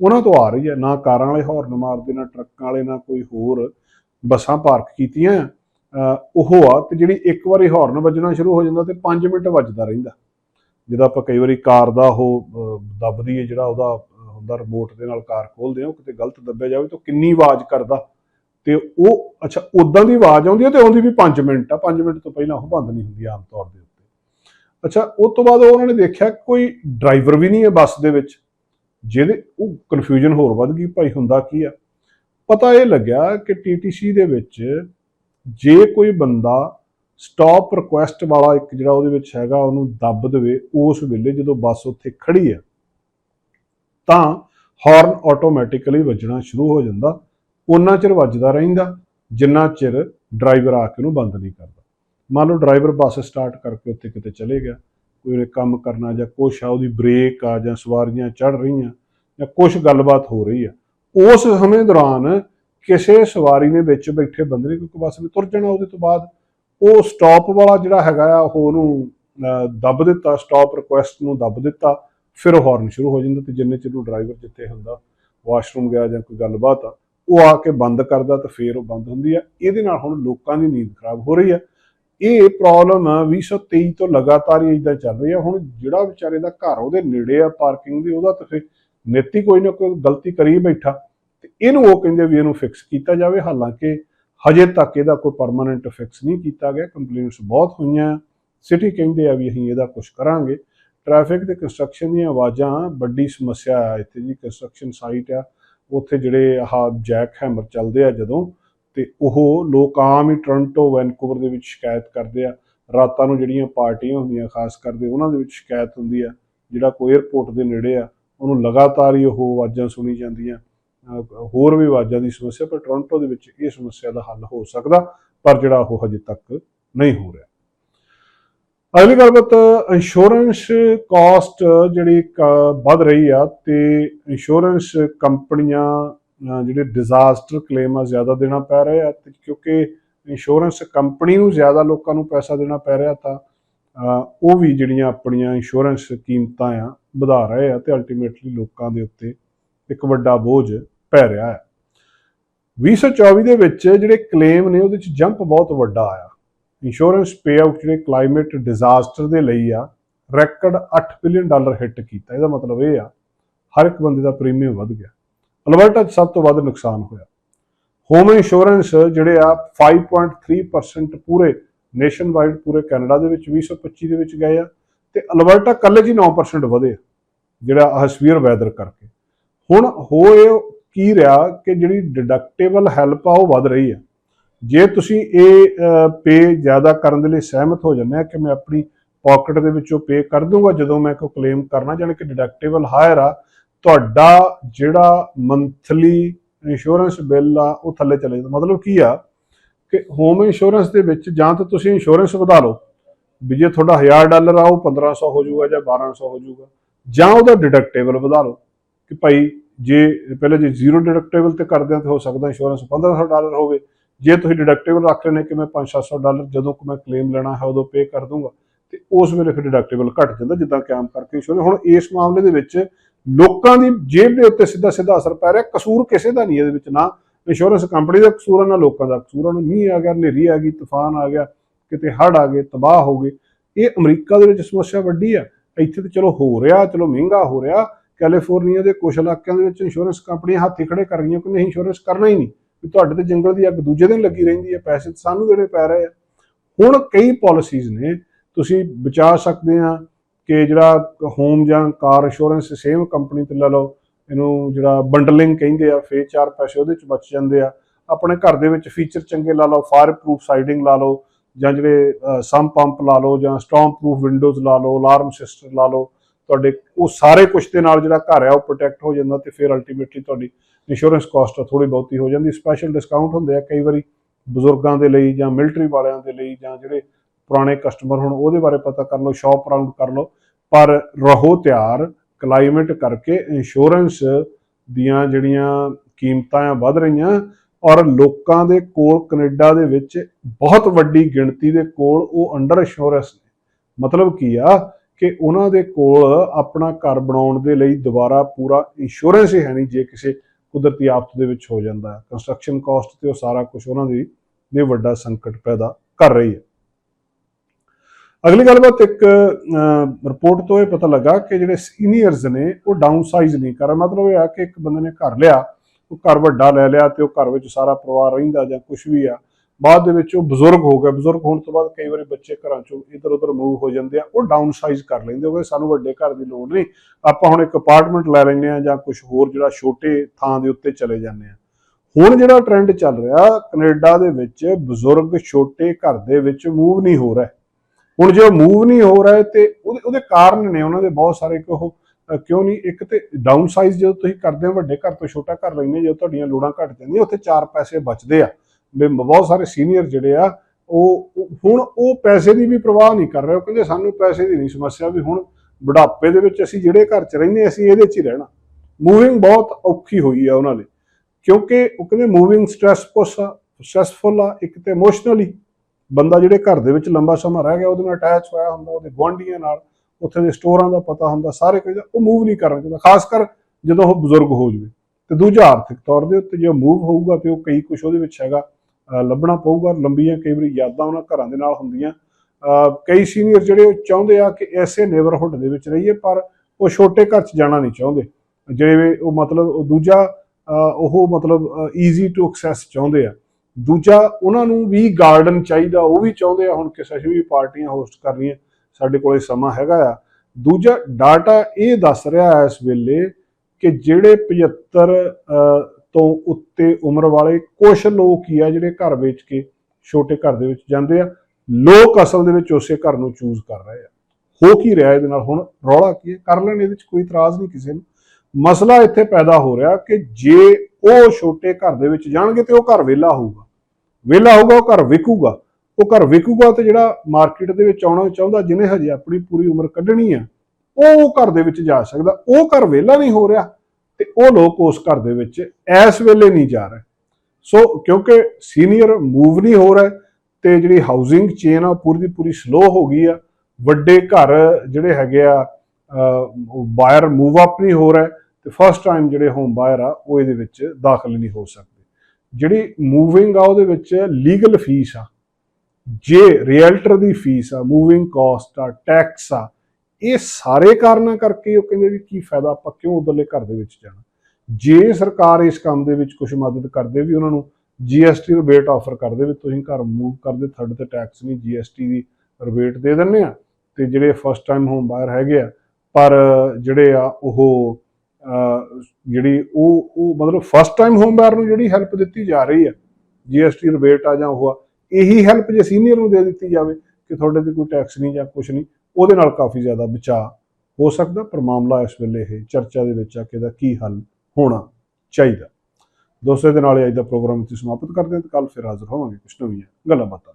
ਉਹਨਾਂ ਤੋਂ ਆ ਰਹੀ ਹੈ ਨਾ ਕਾਰਾਂ ਵਾਲੇ ਹਾਰਨ ਮਾਰਦੇ ਨਾ ਟਰੱਕਾਂ ਵਾਲੇ ਨਾ ਕੋਈ ਹੋਰ ਬੱਸਾਂ ਪਾਰਕ ਕੀਤੀਆਂ ਉਹ ਆ ਤੇ ਜਿਹੜੀ ਇੱਕ ਵਾਰੀ ਹਾਰਨ ਵੱਜਣਾ ਸ਼ੁਰੂ ਹੋ ਜਾਂਦਾ ਤੇ 5 ਮਿੰਟ ਵੱਜਦਾ ਰਹਿੰਦਾ। ਜਦੋਂ ਆਪਾਂ ਕਈ ਵਾਰੀ ਕਾਰ ਦਾ ਉਹ ਦੱਬਦੀ ਹੈ ਜਿਹੜਾ ਉਹਦਾ ਅਹ, ਹੁੰਦਾ ਰਿਮੋਟ ਦੇ ਨਾਲ ਕਾਰ ਖੋਲਦੇ ਆ ਉਹ ਕਿਤੇ ਗਲਤ ਦੱਬਿਆ ਜਾਵੇ ਤਾਂ ਕਿੰਨੀ ਆਵਾਜ਼ ਕਰਦਾ। ਤੇ ਉਹ, ਅੱਛਾ ਉਦਾਂ ਦੀ ਆਵਾਜ਼ ਆਉਂਦੀ ਹੈ ਤੇ ਆਉਂਦੀ ਵੀ 5 ਮਿੰਟ ਆ 5 ਮਿੰਟ ਤੋਂ ਪਹਿਲਾਂ ਉਹ ਬੰਦ ਨਹੀਂ ਹੁੰਦੀ ਆਮ ਤੌਰ ਦੇ ਉੱਤੇ। ਅੱਛਾ ਉਸ ਤੋਂ ਬਾਅਦ ਉਹਨਾਂ ਨੇ ਦੇਖਿਆ ਕੋਈ ਡਰਾਈਵਰ ਵੀ ਨਹੀਂ ਹੈ ਬੱਸ ਦੇ ਵਿੱਚ, ਜਿਹਦੇ ਉਹ ਕਨਫਿਊਜ਼ਨ ਹੋਰ ਵੱਧ ਗਈ, ਭਾਈ ਹੁੰਦਾ ਕੀ ਆ? ਪਤਾ ਇਹ ਲੱਗਿਆ ਕਿ ਟੀਟੀਸੀ ਦੇ ਵਿੱਚ ਜੇ ਕੋਈ ਬੰਦਾ ਸਟਾਪ ਰਿਕੁਐਸਟ ਵਾਲਾ ਇੱਕ ਜਿਹੜਾ ਉਹਦੇ ਵਿੱਚ ਹੈਗਾ, ਉਹਨੂੰ ਦੱਬ ਦੇਵੇ ਉਸ ਵੇਲੇ ਜਦੋਂ ਬੱਸ ਉੱਥੇ ਖੜੀ ਹੈ, ਤਾਂ ਹਾਰਨ ਆਟੋਮੈਟਿਕਲੀ ਵੱਜਣਾ ਸ਼ੁਰੂ ਹੋ ਜਾਂਦਾ ਉਹਨਾਂ ਚਿਰ ਵੱਜਦਾ ਰਹਿੰਦਾ, ਜਿੰਨਾ ਚਿਰ ਡਰਾਈਵਰ ਆ ਕੇ ਉਹਨੂੰ ਬੰਦ ਨਹੀਂ ਕਰਦਾ। ਮੰਨ ਲਓ ਡਰਾਈਵਰ ਬੱਸ ਸਟਾਰਟ ਕਰਕੇ ਉੱਥੇ ਕਿਤੇ ਚਲੇ ਗਿਆ, ਕੋਈ ਕੰਮ ਕਰਨਾ ਜਾਂ ਕੁਛ ਆ, ਉਹਦੀ ਬ੍ਰੇਕ ਆ ਜਾਂ ਸਵਾਰੀਆਂ ਚੜ ਰਹੀਆਂ ਜਾਂ ਕੁਛ ਗੱਲਬਾਤ ਹੋ ਰਹੀ ਆ, ਉਸ ਸਮੇਂ ਦੌਰਾਨ ਕਿਸੇ ਸਵਾਰੀ ਨੇ ਵਿੱਚ ਬੈਠੇ ਬੰਦੇ ਨੇ ਕਿਉਂਕਿ ਬੱਸ ਨੇ ਤੁਰ ਜਾਣਾ ਉਹਦੇ ਤੋਂ ਬਾਅਦ, ਉਹ ਸਟਾਪ ਵਾਲਾ ਜਿਹੜਾ ਹੈਗਾ ਆ, ਉਹ ਉਹਨੂੰ ਦੱਬ ਦਿੱਤਾ ਸਟਾਪ ਰਿਕੁਐਸਟ ਨੂੰ ਦੱਬ ਦਿੱਤਾ, ਫਿਰ ਹਾਰਨ ਸ਼ੁਰੂ ਹੋ ਜਾਂਦਾ ਤੇ ਜਿੰਨੇ ਚਿਰ ਨੂੰ ਡਰਾਈਵਰ ਜਿੱਥੇ ਹੁੰਦਾ ਵਾਸ਼ਰੂਮ ਗਿਆ ਜਾਂ ਕੋਈ ਗੱਲਬਾਤ ਆ ਉਹ ਆ ਕੇ ਬੰਦ ਕਰਦਾ ਤਾਂ ਫਿਰ ਉਹ ਬੰਦ ਹੁੰਦੀ ਆ। ਇਹਦੇ ਨਾਲ ਹੁਣ ਲੋਕਾਂ ਦੀ ਨੀਂਦ ਖਰਾਬ ਹੋ ਰਹੀ ਆ। ਇਹ ਪ੍ਰੋਬਲਮ ਆ 2023 ਤੋਂ ਲਗਾਤਾਰ ਹੀ ਇਦਾਂ ਚੱਲ ਰਹੀ। ਆ ਹੁਣ ਜਿਹੜਾ ਵਿਚਾਰੇ ਦਾ ਘਰ ਉਹਦੇ ਨੇੜੇ ਆ ਪਾਰਕਿੰਗ ਦੀ, ਉਹਦਾ ਤਾਂ ਫਿਰ ਨੀਤੀ ਕੋਈ ਨਾ ਕੋਈ ਗਲਤੀ ਕਰੀ ਬੈਠਾ। ਤੇ ਇਹਨੂੰ ਉਹ ਕਹਿੰਦੇ ਵੀ ਇਹਨੂੰ ਫਿਕਸ ਕੀਤਾ ਜਾਵੇ। ਹਾਲਾਂਕਿ ਹਜੇ ਤੱਕ ਇਹਦਾ ਕੋਈ ਪਰਮਾਨੈਂਟ ਫਿਕਸ ਨਹੀਂ ਕੀਤਾ ਗਿਆ। ਕੰਪਲੇਂਟਸ ਬਹੁਤ ਹੋਈਆਂ। ਸਿਟੀ ਕਹਿੰਦੇ ਆ ਵੀ ਅਸੀਂ ਇਹਦਾ ਕੁਝ ਕਰਾਂਗੇ। ਟ੍ਰੈਫਿਕ ਤੇ ਕੰਸਟਰਕਸ਼ਨ ਦੀਆਂ ਆਵਾਜ਼ਾਂ, ਵੱਡੀ ਸਮੱਸਿਆ ਆ ਇੱਥੇ ਜੀ। ਕੰਸਟਰਕਸ਼ਨ ਸਾਈਟ ਆ। ਉੱਥੇ ਜਿਹੜੇ ਆਹ ਜੈਕ ਹੈਮਰ ਚੱਲਦੇ ਆ ਜਦੋਂ, ਤੇ ਉਹ ਲੋਕ ਆਮ ਹੀ ਟੋਰਾਂਟੋ ਵੈਨਕੂਵਰ ਦੇ ਵਿੱਚ ਸ਼ਿਕਾਇਤ ਕਰਦੇ ਆ। ਰਾਤਾਂ ਨੂੰ ਜਿਹੜੀਆਂ ਪਾਰਟੀਆਂ ਹੁੰਦੀਆਂ, ਖਾਸ ਕਰਦੇ ਉਹਨਾਂ ਦੇ ਵਿੱਚ ਸ਼ਿਕਾਇਤ ਹੁੰਦੀ ਆ, ਜਿਹੜਾ ਕੋਈ 에ਅਰਪੋਰਟ ਦੇ ਨੇੜੇ ਆ, ਉਹਨੂੰ ਲਗਾਤਾਰ ਹੀ ਉਹ ਆਵਾਜ਼ਾਂ ਸੁਣੀ ਜਾਂਦੀਆਂ। ਹੋਰ ਵੀ ਆਵਾਜ਼ਾਂ ਦੀ ਸਮੱਸਿਆ, ਪਰ ਟੋਰਾਂਟੋ ਦੇ ਵਿੱਚ ਇਹ ਸਮੱਸਿਆ ਦਾ ਹੱਲ ਹੋ ਸਕਦਾ, ਪਰ ਜਿਹੜਾ ਉਹ ਹਜੇ ਤੱਕ ਨਹੀਂ ਹੋ ਰਿਹਾ। ਅਗਲੀ ਗੱਲਬਾਤ ਇੰਸ਼ੋਰੈਂਸ ਕਾਸਟ ਜਿਹੜੀ ਕ- ਵੱਧ ਰਹੀ ਆ ਤੇ ਇੰਸ਼ੋਰੈਂਸ ਕੰਪਨੀਆਂ ਜਿਹੜੇ ਡਿਜ਼ਾਸਟਰ ਕਲੇਮ ਆ ਜ਼ਿਆਦਾ ਦੇਣਾ ਪੈ ਰਿਹਾ ਤੇ ਕਿਉਂਕਿ ਇੰਸ਼ੋਰੈਂਸ ਕੰਪਨੀ ਨੂੰ ਜ਼ਿਆਦਾ ਲੋਕਾਂ ਨੂੰ ਪੈਸਾ ਦੇਣਾ ਪੈ ਰਿਹਾ ਤਾਂ ਉਹ ਵੀ ਜਿਹੜੀਆਂ ਆਪਣੀਆਂ ਇੰਸ਼ੋਰੈਂਸ ਕੀਮਤਾਂ ਆ ਵਧਾ ਰਹੇ ਆ ਤੇ ਅਲਟੀਮੇਟਲੀ ਲੋਕਾਂ ਦੇ ਉੱਤੇ ਇੱਕ ਵੱਡਾ ਬੋਝ ਪੈ ਰਿਹਾ ਹੈ 2024 ਦੇ ਵਿੱਚ ਜਿਹੜੇ ਕਲੇਮ ਨੇ ਉਹਦੇ ਵਿੱਚ ਜੰਪ ਬਹੁਤ ਵੱਡਾ ਆਇਆ। ਇੰਸ਼ੋਰੈਂਸ ਪੇਆਊਟ ਜਿਹੜੇ ਕਲਾਈਮੇਟ ਡਿਜ਼ਾਸਟਰ ਦੇ ਲਈ ਆ ਰੈਕੋਰਡ 8 ਬਿਲੀਅਨ ਡਾਲਰ ਹਿੱਟ ਕੀਤਾ। ਇਹਦਾ ਮਤਲਬ ਇਹ ਆ ਹਰ ਇੱਕ ਬੰਦੇ ਦਾ ਪ੍ਰੀਮੀਅਮ ਵੱਧ ਗਿਆ। ਅਲਬਰਟਾ 'ਚ ਸਭ ਤੋਂ ਵੱਧ ਨੁਕਸਾਨ ਹੋਇਆ। ਹੋਮ ਇੰਸ਼ੋਰੈਂਸ ਜਿਹੜੇ ਆ 5.3% ਪੂਰੇ ਨੇਸ਼ਨ ਵਾਈਡ ਪੂਰੇ ਕੈਨੇਡਾ ਦੇ ਵਿੱਚ 2025 ਦੇ ਵਿੱਚ ਗਏ ਆ। ਤੇ ਅਲਬਰਟਾ ਕੱਲੇ ਜੀ ਹੀ 9% ਵਧੇ ਆ, ਜਿਹੜਾ ਆਹ ਵੈਦਰ ਕਰਕੇ। ਹੁਣ ਹੋ ਇਹ ਕੀ ਰਿਹਾ ਕਿ ਜਿਹੜੀ ਡਿਡਕਟੇਬਲ ਹੈਲਪ ਆ ਉਹ ਵੱਧ ਰਹੀ ਆ। ਜੇ ਤੁਸੀਂ ਇਹ ਪੇ ਜ਼ਿਆਦਾ ਕਰਨ ਦੇ ਲਈ ਸਹਿਮਤ ਹੋ ਜਾਂਦੇ ਆ ਕਿ ਮੈਂ ਆਪਣੀ ਪਾਕਟ ਦੇ ਵਿੱਚੋਂ ਪੇ ਕਰ ਦੂੰਗਾ, ਜਦੋਂ ਮੈਂ ਕੋਈ ਕਲੇਮ ਕਰਨਾ, ਜਾਣੀ ਕਿ ਡਿਡਕਟੇਬਲ ਹਾਇਰ ਆ, ਤੁਹਾਡਾ ਜਿਹੜਾ ਮੰਥਲੀ ਇੰਸ਼ੋਰੈਂਸ ਬਿੱਲ ਆ, ਉਹ ਥੱਲੇ ਚਲੇ ਜਾਂਦਾ। ਮਤਲਬ ਕੀ ਆ ਕਿ ਹੋਮ ਇੰਸ਼ੋਰੈਂਸ ਦੇ ਵਿੱਚ ਜਾਂ ਤਾਂ ਤੁਸੀਂ ਇੰਸ਼ੋਰੈਂਸ ਵਧਾ ਲਓ, ਵੀ ਜੇ ਤੁਹਾਡਾ 1000 ਡਾਲਰ ਆ, ਉਹ 1500 ਹੋ ਜਾਊਗਾ ਜਾਂ 1200 ਹੋ ਜਾਊਗਾ, ਜਾਂ ਉਹਦਾ ਡਿਡਕਟੇਬਲ ਵਧਾ ਲਓ, ਕਿ ਭਾਈ ਜੇ ਪਹਿਲੇ ਜੇ ਜ਼ੀਰੋ ਡਿਡਕਟੇਬਲ ਤੇ ਕਰਦੇ ਆ, ਤਾਂ ਹੋ ਸਕਦਾ ਇੰਸ਼ੋਰੈਂਸ 1500 ਡਾਲਰ ਹੋਵੇ ਜੇ ਤੁਸੀਂ ਡਿਡਕਟੇਬਲ ਰੱਖ ਰਹੇ ਨੇ ਕਿ ਮੈਂ 5-700 ਡਾਲਰ ਜਦੋਂ ਕੋ ਮੈਂ ਕਲੇਮ ਲੈਣਾ ਹੈ, ਉਦੋਂ ਪੇ ਕਰ ਦੂੰਗਾ, ਤੇ ਉਸ ਵੇਲੇ ਫਿਰ ਡਿਡਕਟੇਬਲ ਘਟ ਜਾਂਦਾ ਜਿੱਦਾਂ ਕਿ ਆਮ ਕਰਕੇ ਇੰਸ਼ੋਰੈਂਸ ਹੁਣ ਇਸ ਮਾਮਲੇ ਦੇ ਵਿੱਚ ਲੋਕਾਂ ਦੀ ਜੇਬ ਦੇ ਉੱਤੇ ਸਿੱਧਾ ਸਿੱਧਾ ਅਸਰ ਪੈ ਰਿਹਾ। ਕਸੂਰ ਕਿਸੇ ਦਾ ਨਹੀਂ ਇਹਦੇ ਵਿੱਚ, ਨਾ ਇੰਸ਼ੋਰੈਂਸ ਕੰਪਨੀ ਦਾ ਕਸੂਰ ਹੈ, ਨਾ ਲੋਕਾਂ ਦਾ ਕਸੂਰ ਹੈ। ਨਾ ਮੀਂਹ ਆ ਗਿਆ, ਹਨੇਰੀ ਆ ਗਈ, ਤੂਫਾਨ ਆ ਗਿਆ, ਕਿਤੇ ਹੜ੍ਹ ਆ ਗਏ, ਤਬਾਹ ਹੋ ਗਏ। ਇਹ ਅਮਰੀਕਾ ਦੇ ਵਿੱਚ ਸਮੱਸਿਆ ਵੱਡੀ ਆ ਇੱਥੇ ਤੇ ਚਲੋ ਹੋ ਰਿਹਾ, ਚਲੋ ਮਹਿੰਗਾ ਹੋ ਰਿਹਾ। ਕੈਲੀਫੋਰਨੀਆ ਦੇ ਕੁਝ ਇਲਾਕਿਆਂ ਦੇ ਵਿੱਚ ਇੰਸ਼ੋਰੈਂਸ ਕੰਪਨੀਆਂ ਹੱਥੀ ਖੜੇ ਕਰ ਗਈਆਂ ਕਿ ਨਹੀਂ ਇੰਸ਼ੋਰੈਂਸ ਕਰਨਾ ਹੀ ਨਹੀਂ। ਵੀ ਤੁਹਾਡੇ ਤੇ ਜੰਗਲ ਦੀ ਅੱਗ ਦੂਜੇ ਦਿਨ ਲੱਗੀ ਰਹਿੰਦੀ ਹੈ, ਪੈਸੇ ਤਾਂ ਸਾਨੂੰ ਜਿਹੜੇ ਪੈ ਰਹੇ ਆ। ਹੁਣ ਕਈ ਪਾਲਿਸੀਜ਼ ਨੇ, ਤੁਸੀਂ ਬਚਾ ਸਕਦੇ ਆ ਕਿ ਜਿਹੜਾ ਹੋਮ ਜਾਂ ਕਾਰ ਇੰਸ਼ੋਰੈਂਸ ਸੇਮ ਕੰਪਨੀ ਤੇ ਲੈ ਲਓ, ਇਹਨੂੰ ਜਿਹੜਾ ਬੰਡਲਿੰਗ ਕਹਿੰਦੇ ਆ, ਫੇਰ ਚਾਰ ਪੈਸੇ ਉਹਦੇ ਚ ਬਚ ਜਾਂਦੇ ਆ। ਆਪਣੇ ਘਰ ਦੇ ਵਿੱਚ ਫੀਚਰ ਚੰਗੇ ਲਾ ਲਓ ਫਾਇਰ ਪ੍ਰੂਫ ਸਾਈਡਿੰਗ ਲਾ ਲਓ ਜਾਂ ਜਿਹੜੇ ਸਮ ਪੰਪ ਲਾ ਲਓ ਜਾਂ ਸਟਾਰਮ ਪ੍ਰੂਫ ਵਿੰਡੋਜ਼ ਲਾ ਲਓ ਅਲਾਰਮ ਸਿਸਟਮ ਲਾ ਲਓ ਤੁਹਾਡੇ ਉਹ ਸਾਰੇ ਕੁਝ ਦੇ ਨਾਲ ਜਿਹੜਾ ਘਰ ਆ, ਉਹ ਪ੍ਰੋਟੈਕਟ ਹੋ ਜਾਂਦਾ ਤੇ ਫਿਰ ਅਲਟੀਮੇਟਲੀ ਤੁਹਾਡੀ ਇੰਸ਼ੋਰੈਂਸ ਕਾਸਟ ਥੋੜੀ ਬਹੁਤੀ ਹੋ ਜਾਂਦੀ। ਸਪੈਸ਼ਲ ਡਿਸਕਾਊਂਟ ਹੁੰਦੇ ਆ ਕਈ ਵਾਰੀ ਬਜ਼ੁਰਗਾਂ ਦੇ ਲਈ ਜਾਂ ਮਿਲਟਰੀ ਵਾਲਿਆਂ ਦੇ ਲਈ ਜਾਂ ਜਿਹੜੇ ਪੁਰਾਣੇ ਕਸਟਮਰ ਹੁਣ, ਉਹਦੇ ਬਾਰੇ ਪਤਾ ਕਰ ਲਓ ਸ਼ਾਪ ਅਰਾਊਂਡ ਕਰ ਲਓ। ਪਰ ਰਹੋ ਤਿਆਰ ਕਲਾਈਮੇਟ ਕਰਕੇ ਇੰਸ਼ੋਰੈਂਸ ਦੀਆਂ ਜਿਹੜੀਆਂ ਕੀਮਤਾਂ ਆ ਵੱਧ ਰਹੀਆਂ ਔਰ ਲੋਕਾਂ ਦੇ ਕੋਲ ਕੈਨੇਡਾ ਦੇ ਵਿੱਚ ਬਹੁਤ ਵੱਡੀ ਗਿਣਤੀ ਦੇ ਕੋਲ ਉਹ ਅੰਡਰ ਇੰਸ਼ੋਰੈਂਸ ਨੇ। ਮਤਲਬ ਕੀ ਆ ਕਿ ਉਹਨਾਂ ਦੇ ਕੋਲ ਆਪਣਾ ਘਰ ਬਣਾਉਣ ਦੇ ਲਈ ਦੁਬਾਰਾ ਪੂਰਾ ਇੰਸ਼ੋਰੈਂਸ ਹੀ ਹੈ ਨਹੀਂ, ਜੇ ਕਿਸੇ ਕੁਦਰਤੀ ਆਫਤ ਦੇ ਵਿੱਚ ਹੋ ਜਾਂਦਾ ਹੈ। ਕੰਸਟਰਕਸ਼ਨ ਕਾਸਟ ਤੇ ਉਹ ਸਾਰਾ ਕੁਝ ਉਹਨਾਂ ਦੀ ਨੇ ਵੱਡਾ ਸੰਕਟ ਪੈਦਾ ਕਰ ਰਹੀ ਹੈ। ਅਗਲੀ ਗੱਲਬਾਤ ਇੱਕ ਰਿਪੋਰਟ ਤੋਂ ਇਹ ਪਤਾ ਲੱਗਾ ਕਿ ਜਿਹੜੇ ਸੀਨੀਅਰਸ ਨੇ, ਉਹ ਡਾਊਨ ਸਾਈਜ਼ ਨਹੀਂ ਕਰ ਮਤਲਬ ਇਹ ਆ ਕਿ ਇੱਕ ਬੰਦੇ ਨੇ ਘਰ ਲਿਆ, ਉਹ ਘਰ ਵੱਡਾ ਲੈ ਲਿਆ ਤੇ ਉਹ ਘਰ ਵਿੱਚ ਸਾਰਾ ਪਰਿਵਾਰ ਰਹਿੰਦਾ ਜਾਂ ਕੁਝ ਵੀ ਆ। ਬਾਅਦ ਦੇ ਵਿੱਚ ਉਹ ਬਜ਼ੁਰਗ ਹੋ ਗਿਆ। ਬਜ਼ੁਰਗ ਹੋਣ ਤੋਂ ਬਾਅਦ ਕਈ ਵਾਰੀ ਬੱਚੇ ਘਰਾਂ ਚੋਂ ਇੱਧਰ ਉੱਧਰ ਮੂਵ ਹੋ ਜਾਂਦੇ ਆ, ਉਹ ਡਾਊਨ ਸਾਈਜ਼ ਕਰ ਲੈਂਦੇ ਹੋਵੇ ਸਾਨੂੰ ਵੱਡੇ ਘਰ ਦੀ ਲੋੜ ਨਹੀਂ। ਆਪਾਂ ਹੁਣ ਇੱਕ ਅਪਾਰਟਮੈਂਟ ਲੈ ਲੈਂਦੇ ਆ ਜਾਂ ਕੁਝ ਹੋਰ ਜਿਹੜਾ ਛੋਟੇ ਥਾਂ ਦੇ ਉੱਤੇ ਚਲੇ ਜਾਂਦੇ ਆ। ਹੁਣ ਜਿਹੜਾ ਟ੍ਰੈਂਡ ਚੱਲ ਰਿਹਾ, ਕੈਨੇਡਾ ਦੇ ਵਿੱਚ ਬਜ਼ੁਰਗ ਛੋਟੇ ਘਰ ਦੇ ਵਿੱਚ ਮੂਵ ਨਹੀਂ ਹੋ ਰਿਹਾ। ਹੁਣ ਜੇ ਉਹ ਮੂਵ ਨਹੀਂ ਹੋ ਰਿਹਾ ਤੇ ਉਹਦੇ ਉਹਦੇ ਕਾਰਨ ਨੇ ਉਹਨਾਂ ਦੇ ਬਹੁਤ ਸਾਰੇ ਕਿ ਉਹ ਕਿਉਂ ਨਹੀਂ? ਇੱਕ ਤੇ ਡਾਊਨ ਸਾਈਜ਼ ਜਦੋਂ ਤੁਸੀਂ ਕਰਦੇ ਹੋ, ਵੱਡੇ ਘਰ ਤੋਂ ਛੋਟਾ ਘਰ ਲੈਂਦੇ ਜਦੋਂ ਤੁਹਾਡੀਆਂ ਲੋੜਾਂ ਘਟ ਜਾਂਦੀਆਂ, ਉੱਥੇ ਚਾਰ ਪੈਸੇ ਬਚਦੇ ਆ। ਵੀ ਬਹੁਤ ਸਾਰੇ ਸੀਨੀਅਰ ਜਿਹੜੇ ਆ ਉਹ ਹੁਣ ਉਹ ਪੈਸੇ ਦੀ ਵੀ ਪ੍ਰਵਾਹ ਨਹੀਂ ਕਰ ਰਹੇ। ਉਹ ਕਹਿੰਦੇ ਸਾਨੂੰ ਪੈਸੇ ਦੀ ਨਹੀਂ ਸਮੱਸਿਆ ਵੀ ਹੁਣ ਬੁਢਾਪੇ ਦੇ ਵਿੱਚ ਅਸੀਂ ਜਿਹੜੇ ਘਰ 'ਚ ਰਹਿੰਦੇ ਅਸੀਂ ਇਹਦੇ 'ਚ ਹੀ ਰਹਿਣਾ। ਮੂਵਿੰਗ ਬਹੁਤ ਔਖੀ ਹੋਈ ਆ ਉਹਨਾਂ ਲਈ ਕਿਉਂਕਿ ਉਹ ਕਹਿੰਦੇ ਮੂਵਿੰਗ ਸਟ੍ਰੈਸਫੁਲ ਸਟ੍ਰੈਸਫੁਲ ਆ ਇੱਕ ਤੇ ਇਮੋਸ਼ਨਲੀ ਬੰਦਾ ਜਿਹੜੇ ਘਰ ਦੇ ਵਿੱਚ ਲੰਬਾ ਸਮਾਂ ਰਹਿ ਗਿਆ ਉਹਦੇ ਨਾਲ ਅਟੈਚ ਹੋਇਆ ਹੁੰਦਾ ਉਹਦੇ ਗੁਆਂਢੀਆਂ ਨਾਲ ਉੱਥੇ ਦੇ ਸਟੋਰਾਂ ਦਾ ਪਤਾ ਹੁੰਦਾ ਸਾਰੇ ਕੁਝ ਦਾ, ਉਹ ਮੂਵ ਨਹੀਂ ਕਰਨਾ ਚਾਹੁੰਦਾ ਖਾਸ ਕਰ ਜਦੋਂ ਉਹ ਬਜ਼ੁਰਗ ਹੋ ਜਾਵੇ। ਤੇ ਦੂਜਾ ਆਰਥਿਕ ਤੌਰ ਦੇ ਉੱਤੇ ਜੇ ਮੂਵ ਹੋਊਗਾ ਤੇ ਉਹ ਕਈ ਕੁਝ ਉਹਦੇ ਵਿੱਚ ਹੈਗਾ। ਲੱਭਣਾ ਪਊਗਾ। ਲੰਬੀਆਂ ਕਈ ਵਾਰੀ ਯਾਦਾਂ ਉਹਨਾਂ ਘਰਾਂ ਦੇ ਨਾਲ ਹੁੰਦੀਆਂ। ਕਈ ਸੀਨੀਅਰ ਜਿਹੜੇ ਉਹ ਚਾਹੁੰਦੇ ਆ ਕਿ ਐਸੇ ਨੇਬਰਹੁੱਡ ਦੇ ਵਿੱਚ ਰਹੀਏ, ਪਰ ਉਹ ਛੋਟੇ ਘਰ 'ਚ ਜਾਣਾ ਨਹੀਂ ਚਾਹੁੰਦੇ। ਜਿਹੜੇ ਉਹ ਮਤਲਬ ਉਹ ਦੂਜਾ ਉਹ ਮਤਲਬ ਈਜ਼ੀ ਟੂ ਐਕਸੈਸ ਚਾਹੁੰਦੇ ਆ। ਦੂਜਾ, ਉਹਨਾਂ ਨੂੰ ਵੀ ਗਾਰਡਨ ਚਾਹੀਦਾ, ਉਹ ਵੀ ਚਾਹੁੰਦੇ ਆ ਹੁਣ ਕਿਸੇ ਵੀ ਪਾਰਟੀਆਂ ਹੋਸਟ ਕਰਨੀਆਂ ਸਾਡੇ ਕੋਲੇ ਸਮਾਂ ਹੈਗਾ ਆ। ਦੂਜਾ ਡਾਟਾ ਇਹ ਦੱਸ ਰਿਹਾ ਹੈ ਇਸ ਵੇਲੇ ਕਿ ਜਿਹੜੇ 75 ਤੋਂ ਉੱਤੇ ਉਮਰ ਵਾਲੇ ਕੁਝ ਲੋਕ ਹੀ ਆ ਜਿਹੜੇ ਘਰ ਵੇਚ ਕੇ ਛੋਟੇ ਘਰ ਦੇ ਵਿੱਚ ਜਾਂਦੇ ਆ। ਲੋਕ ਅਸਲ ਦੇ ਵਿੱਚ ਉਸੇ ਘਰ ਨੂੰ ਚੂਜ਼ ਕਰ ਰਹੇ ਆ। ਹੋ ਕੀ ਰਿਹਾ ਇਹਦੇ ਨਾਲ? ਹੁਣ ਰੌਲਾ ਕੀ ਹੈ? ਕਰ ਲੈਣ, ਇਹਦੇ ਵਿੱਚ ਕੋਈ ਇਤਰਾਜ਼ ਨਹੀਂ ਕਿਸੇ ਨੂੰ। ਮਸਲਾ ਇੱਥੇ ਪੈਦਾ ਹੋ ਰਿਹਾ ਕਿ ਜੇ ਉਹ ਛੋਟੇ ਘਰ ਦੇ ਵਿੱਚ ਜਾਣਗੇ ਤੇ ਉਹ ਘਰ ਵਿਹਲਾ ਹੋਊਗਾ। ਵਿਹਲਾ ਹੋਊਗਾ, ਉਹ ਘਰ ਵਿਕੂਗਾ। ਉਹ ਘਰ ਵਿਕੂਗਾ ਤੇ ਜਿਹੜਾ ਮਾਰਕੀਟ ਦੇ ਵਿੱਚ ਆਉਣਾ ਚਾਹੁੰਦਾ, ਜਿਹਨੇ ਹਜੇ ਆਪਣੀ ਪੂਰੀ ਉਮਰ ਕੱਢਣੀ ਆ, ਉਹ ਘਰ ਦੇ ਵਿੱਚ ਜਾ ਸਕਦਾ। ਉਹ ਘਰ ਵਿਹਲਾ ਨਹੀਂ ਹੋ ਰਿਹਾ। ਤੇ ਉਹ ਲੋਕ ਉਸ ਘਰ ਦੇ ਵਿੱਚ ਇਸ ਵੇਲੇ ਨਹੀਂ ਜਾ ਰਹੇ। ਸੋ ਕਿਉਂਕਿ ਸੀਨੀਅਰ ਮੂਵ ਨਹੀਂ ਹੋ ਰਿਹਾ ਤੇ ਜਿਹੜੀ ਹਾਊਸਿੰਗ ਚੇਨ ਆ, ਉਹ ਪੂਰੀ ਦੀ ਪੂਰੀ ਸਲੋ ਹੋ ਗਈ ਆ। ਵੱਡੇ ਘਰ ਜਿਹੜੇ ਹੈਗੇ ਆ ਬਾਇਰ ਮੂਵ ਅਪ ਨਹੀਂ ਹੋ ਰਿਹਾ ਤੇ ਫਸਟ ਟਾਈਮ ਜਿਹੜੇ ਹੋਮ ਬਾਇਰ ਆ, ਉਹ ਇਹਦੇ ਵਿੱਚ ਦਾਖਲ ਨਹੀਂ ਹੋ ਸਕਦੇ। ਜਿਹੜੀ ਮੂਵਿੰਗ ਆ, ਉਹਦੇ ਵਿੱਚ ਲੀਗਲ ਫੀਸ ਆ। ਜੇ ਰੀਅਲਟਰ ਦੀ ਫੀਸ ਆ ਮੂਵਿੰਗ ਕਾਸਟ ਆ ਟੈਕਸ ਆ ਇਹ ਸਾਰੇ ਕਾਰਨਾਂ ਕਰਕੇ ਉਹ ਕਹਿੰਦੇ ਵੀ ਕੀ ਫਾਇਦਾ, ਆਪਾਂ ਕਿਉਂ ਉਧਰਲੇ ਘਰ ਦੇ ਵਿੱਚ ਜਾਣਾ? ਜੇ ਸਰਕਾਰ ਇਸ ਕੰਮ ਦੇ ਵਿੱਚ ਕੁਝ ਮਦਦ ਕਰਦੇ ਵੀ ਉਹਨਾਂ ਨੂੰ ਜੀਐਸਟੀ ਰਿਬੇਟ ਆਫਰ ਕਰਦੇ ਵੀ ਤੁਸੀਂ ਘਰ ਮੂਵ ਕਰਦੇ ਤੁਹਾਡੇ ਤੇ ਟੈਕਸ ਨਹੀਂ ਜੀਐਸਟੀ ਦੀ ਰਿਬੇਟ ਦੇ ਦਿੰਨੇ ਆ, ਤੇ ਜਿਹੜੇ ਫਸਟ ਟਾਈਮ ਹੋਮ ਬਾਇਰ ਹੈਗੇ ਆ, ਪਰ ਜਿਹੜੇ ਆ ਉਹ ਜਿਹੜੀ ਉਹ ਉਹ ਮਤਲਬ ਫਸਟ ਟਾਈਮ ਹੋਮ ਬਾਇਰ ਨੂੰ ਜਿਹੜੀ ਹੈਲਪ ਦਿੱਤੀ ਜਾ ਰਹੀ ਹੈ ਜੀਐਸਟੀ ਰਿਬੇਟ ਆ ਜਾਂ ਉਹ ਆ, ਇਹੀ ਹੈਲਪ ਜੇ ਸੀਨੀਅਰ ਨੂੰ ਦੇ ਦਿੱਤੀ ਜਾਵੇ ਕਿ ਤੁਹਾਡੇ ਤੇ ਕੋਈ ਟੈਕਸ ਨਹੀਂ ਜਾਂ ਕੁਝ ਨਹੀਂ ਉਹਦੇ ਨਾਲ ਕਾਫੀ ਜ਼ਿਆਦਾ ਬਚਾਅ ਹੋ ਸਕਦਾ, ਪਰ ਮਾਮਲਾ ਇਸ ਵੇਲੇ ਇਹ ਚਰਚਾ ਦੇ ਵਿੱਚ ਆ ਕਿ ਇਹਦਾ ਕੀ ਹੱਲ ਹੋਣਾ ਚਾਹੀਦਾ। ਦੋਸਤੋ ਦੇ ਨਾਲ ਹੀ ਅੱਜ ਦਾ ਪ੍ਰੋਗਰਾਮ ਇੱਥੇ ਸਮਾਪਤ ਕਰਦੇ ਹਾਂ ਤੇ ਕੱਲ ਫਿਰ ਹਾਜ਼ਰ ਹੋਵਾਂਗੇ ਕੁਝ ਨਵੀਆਂ ਗੱਲਾਂ ਬਾਤਾਂ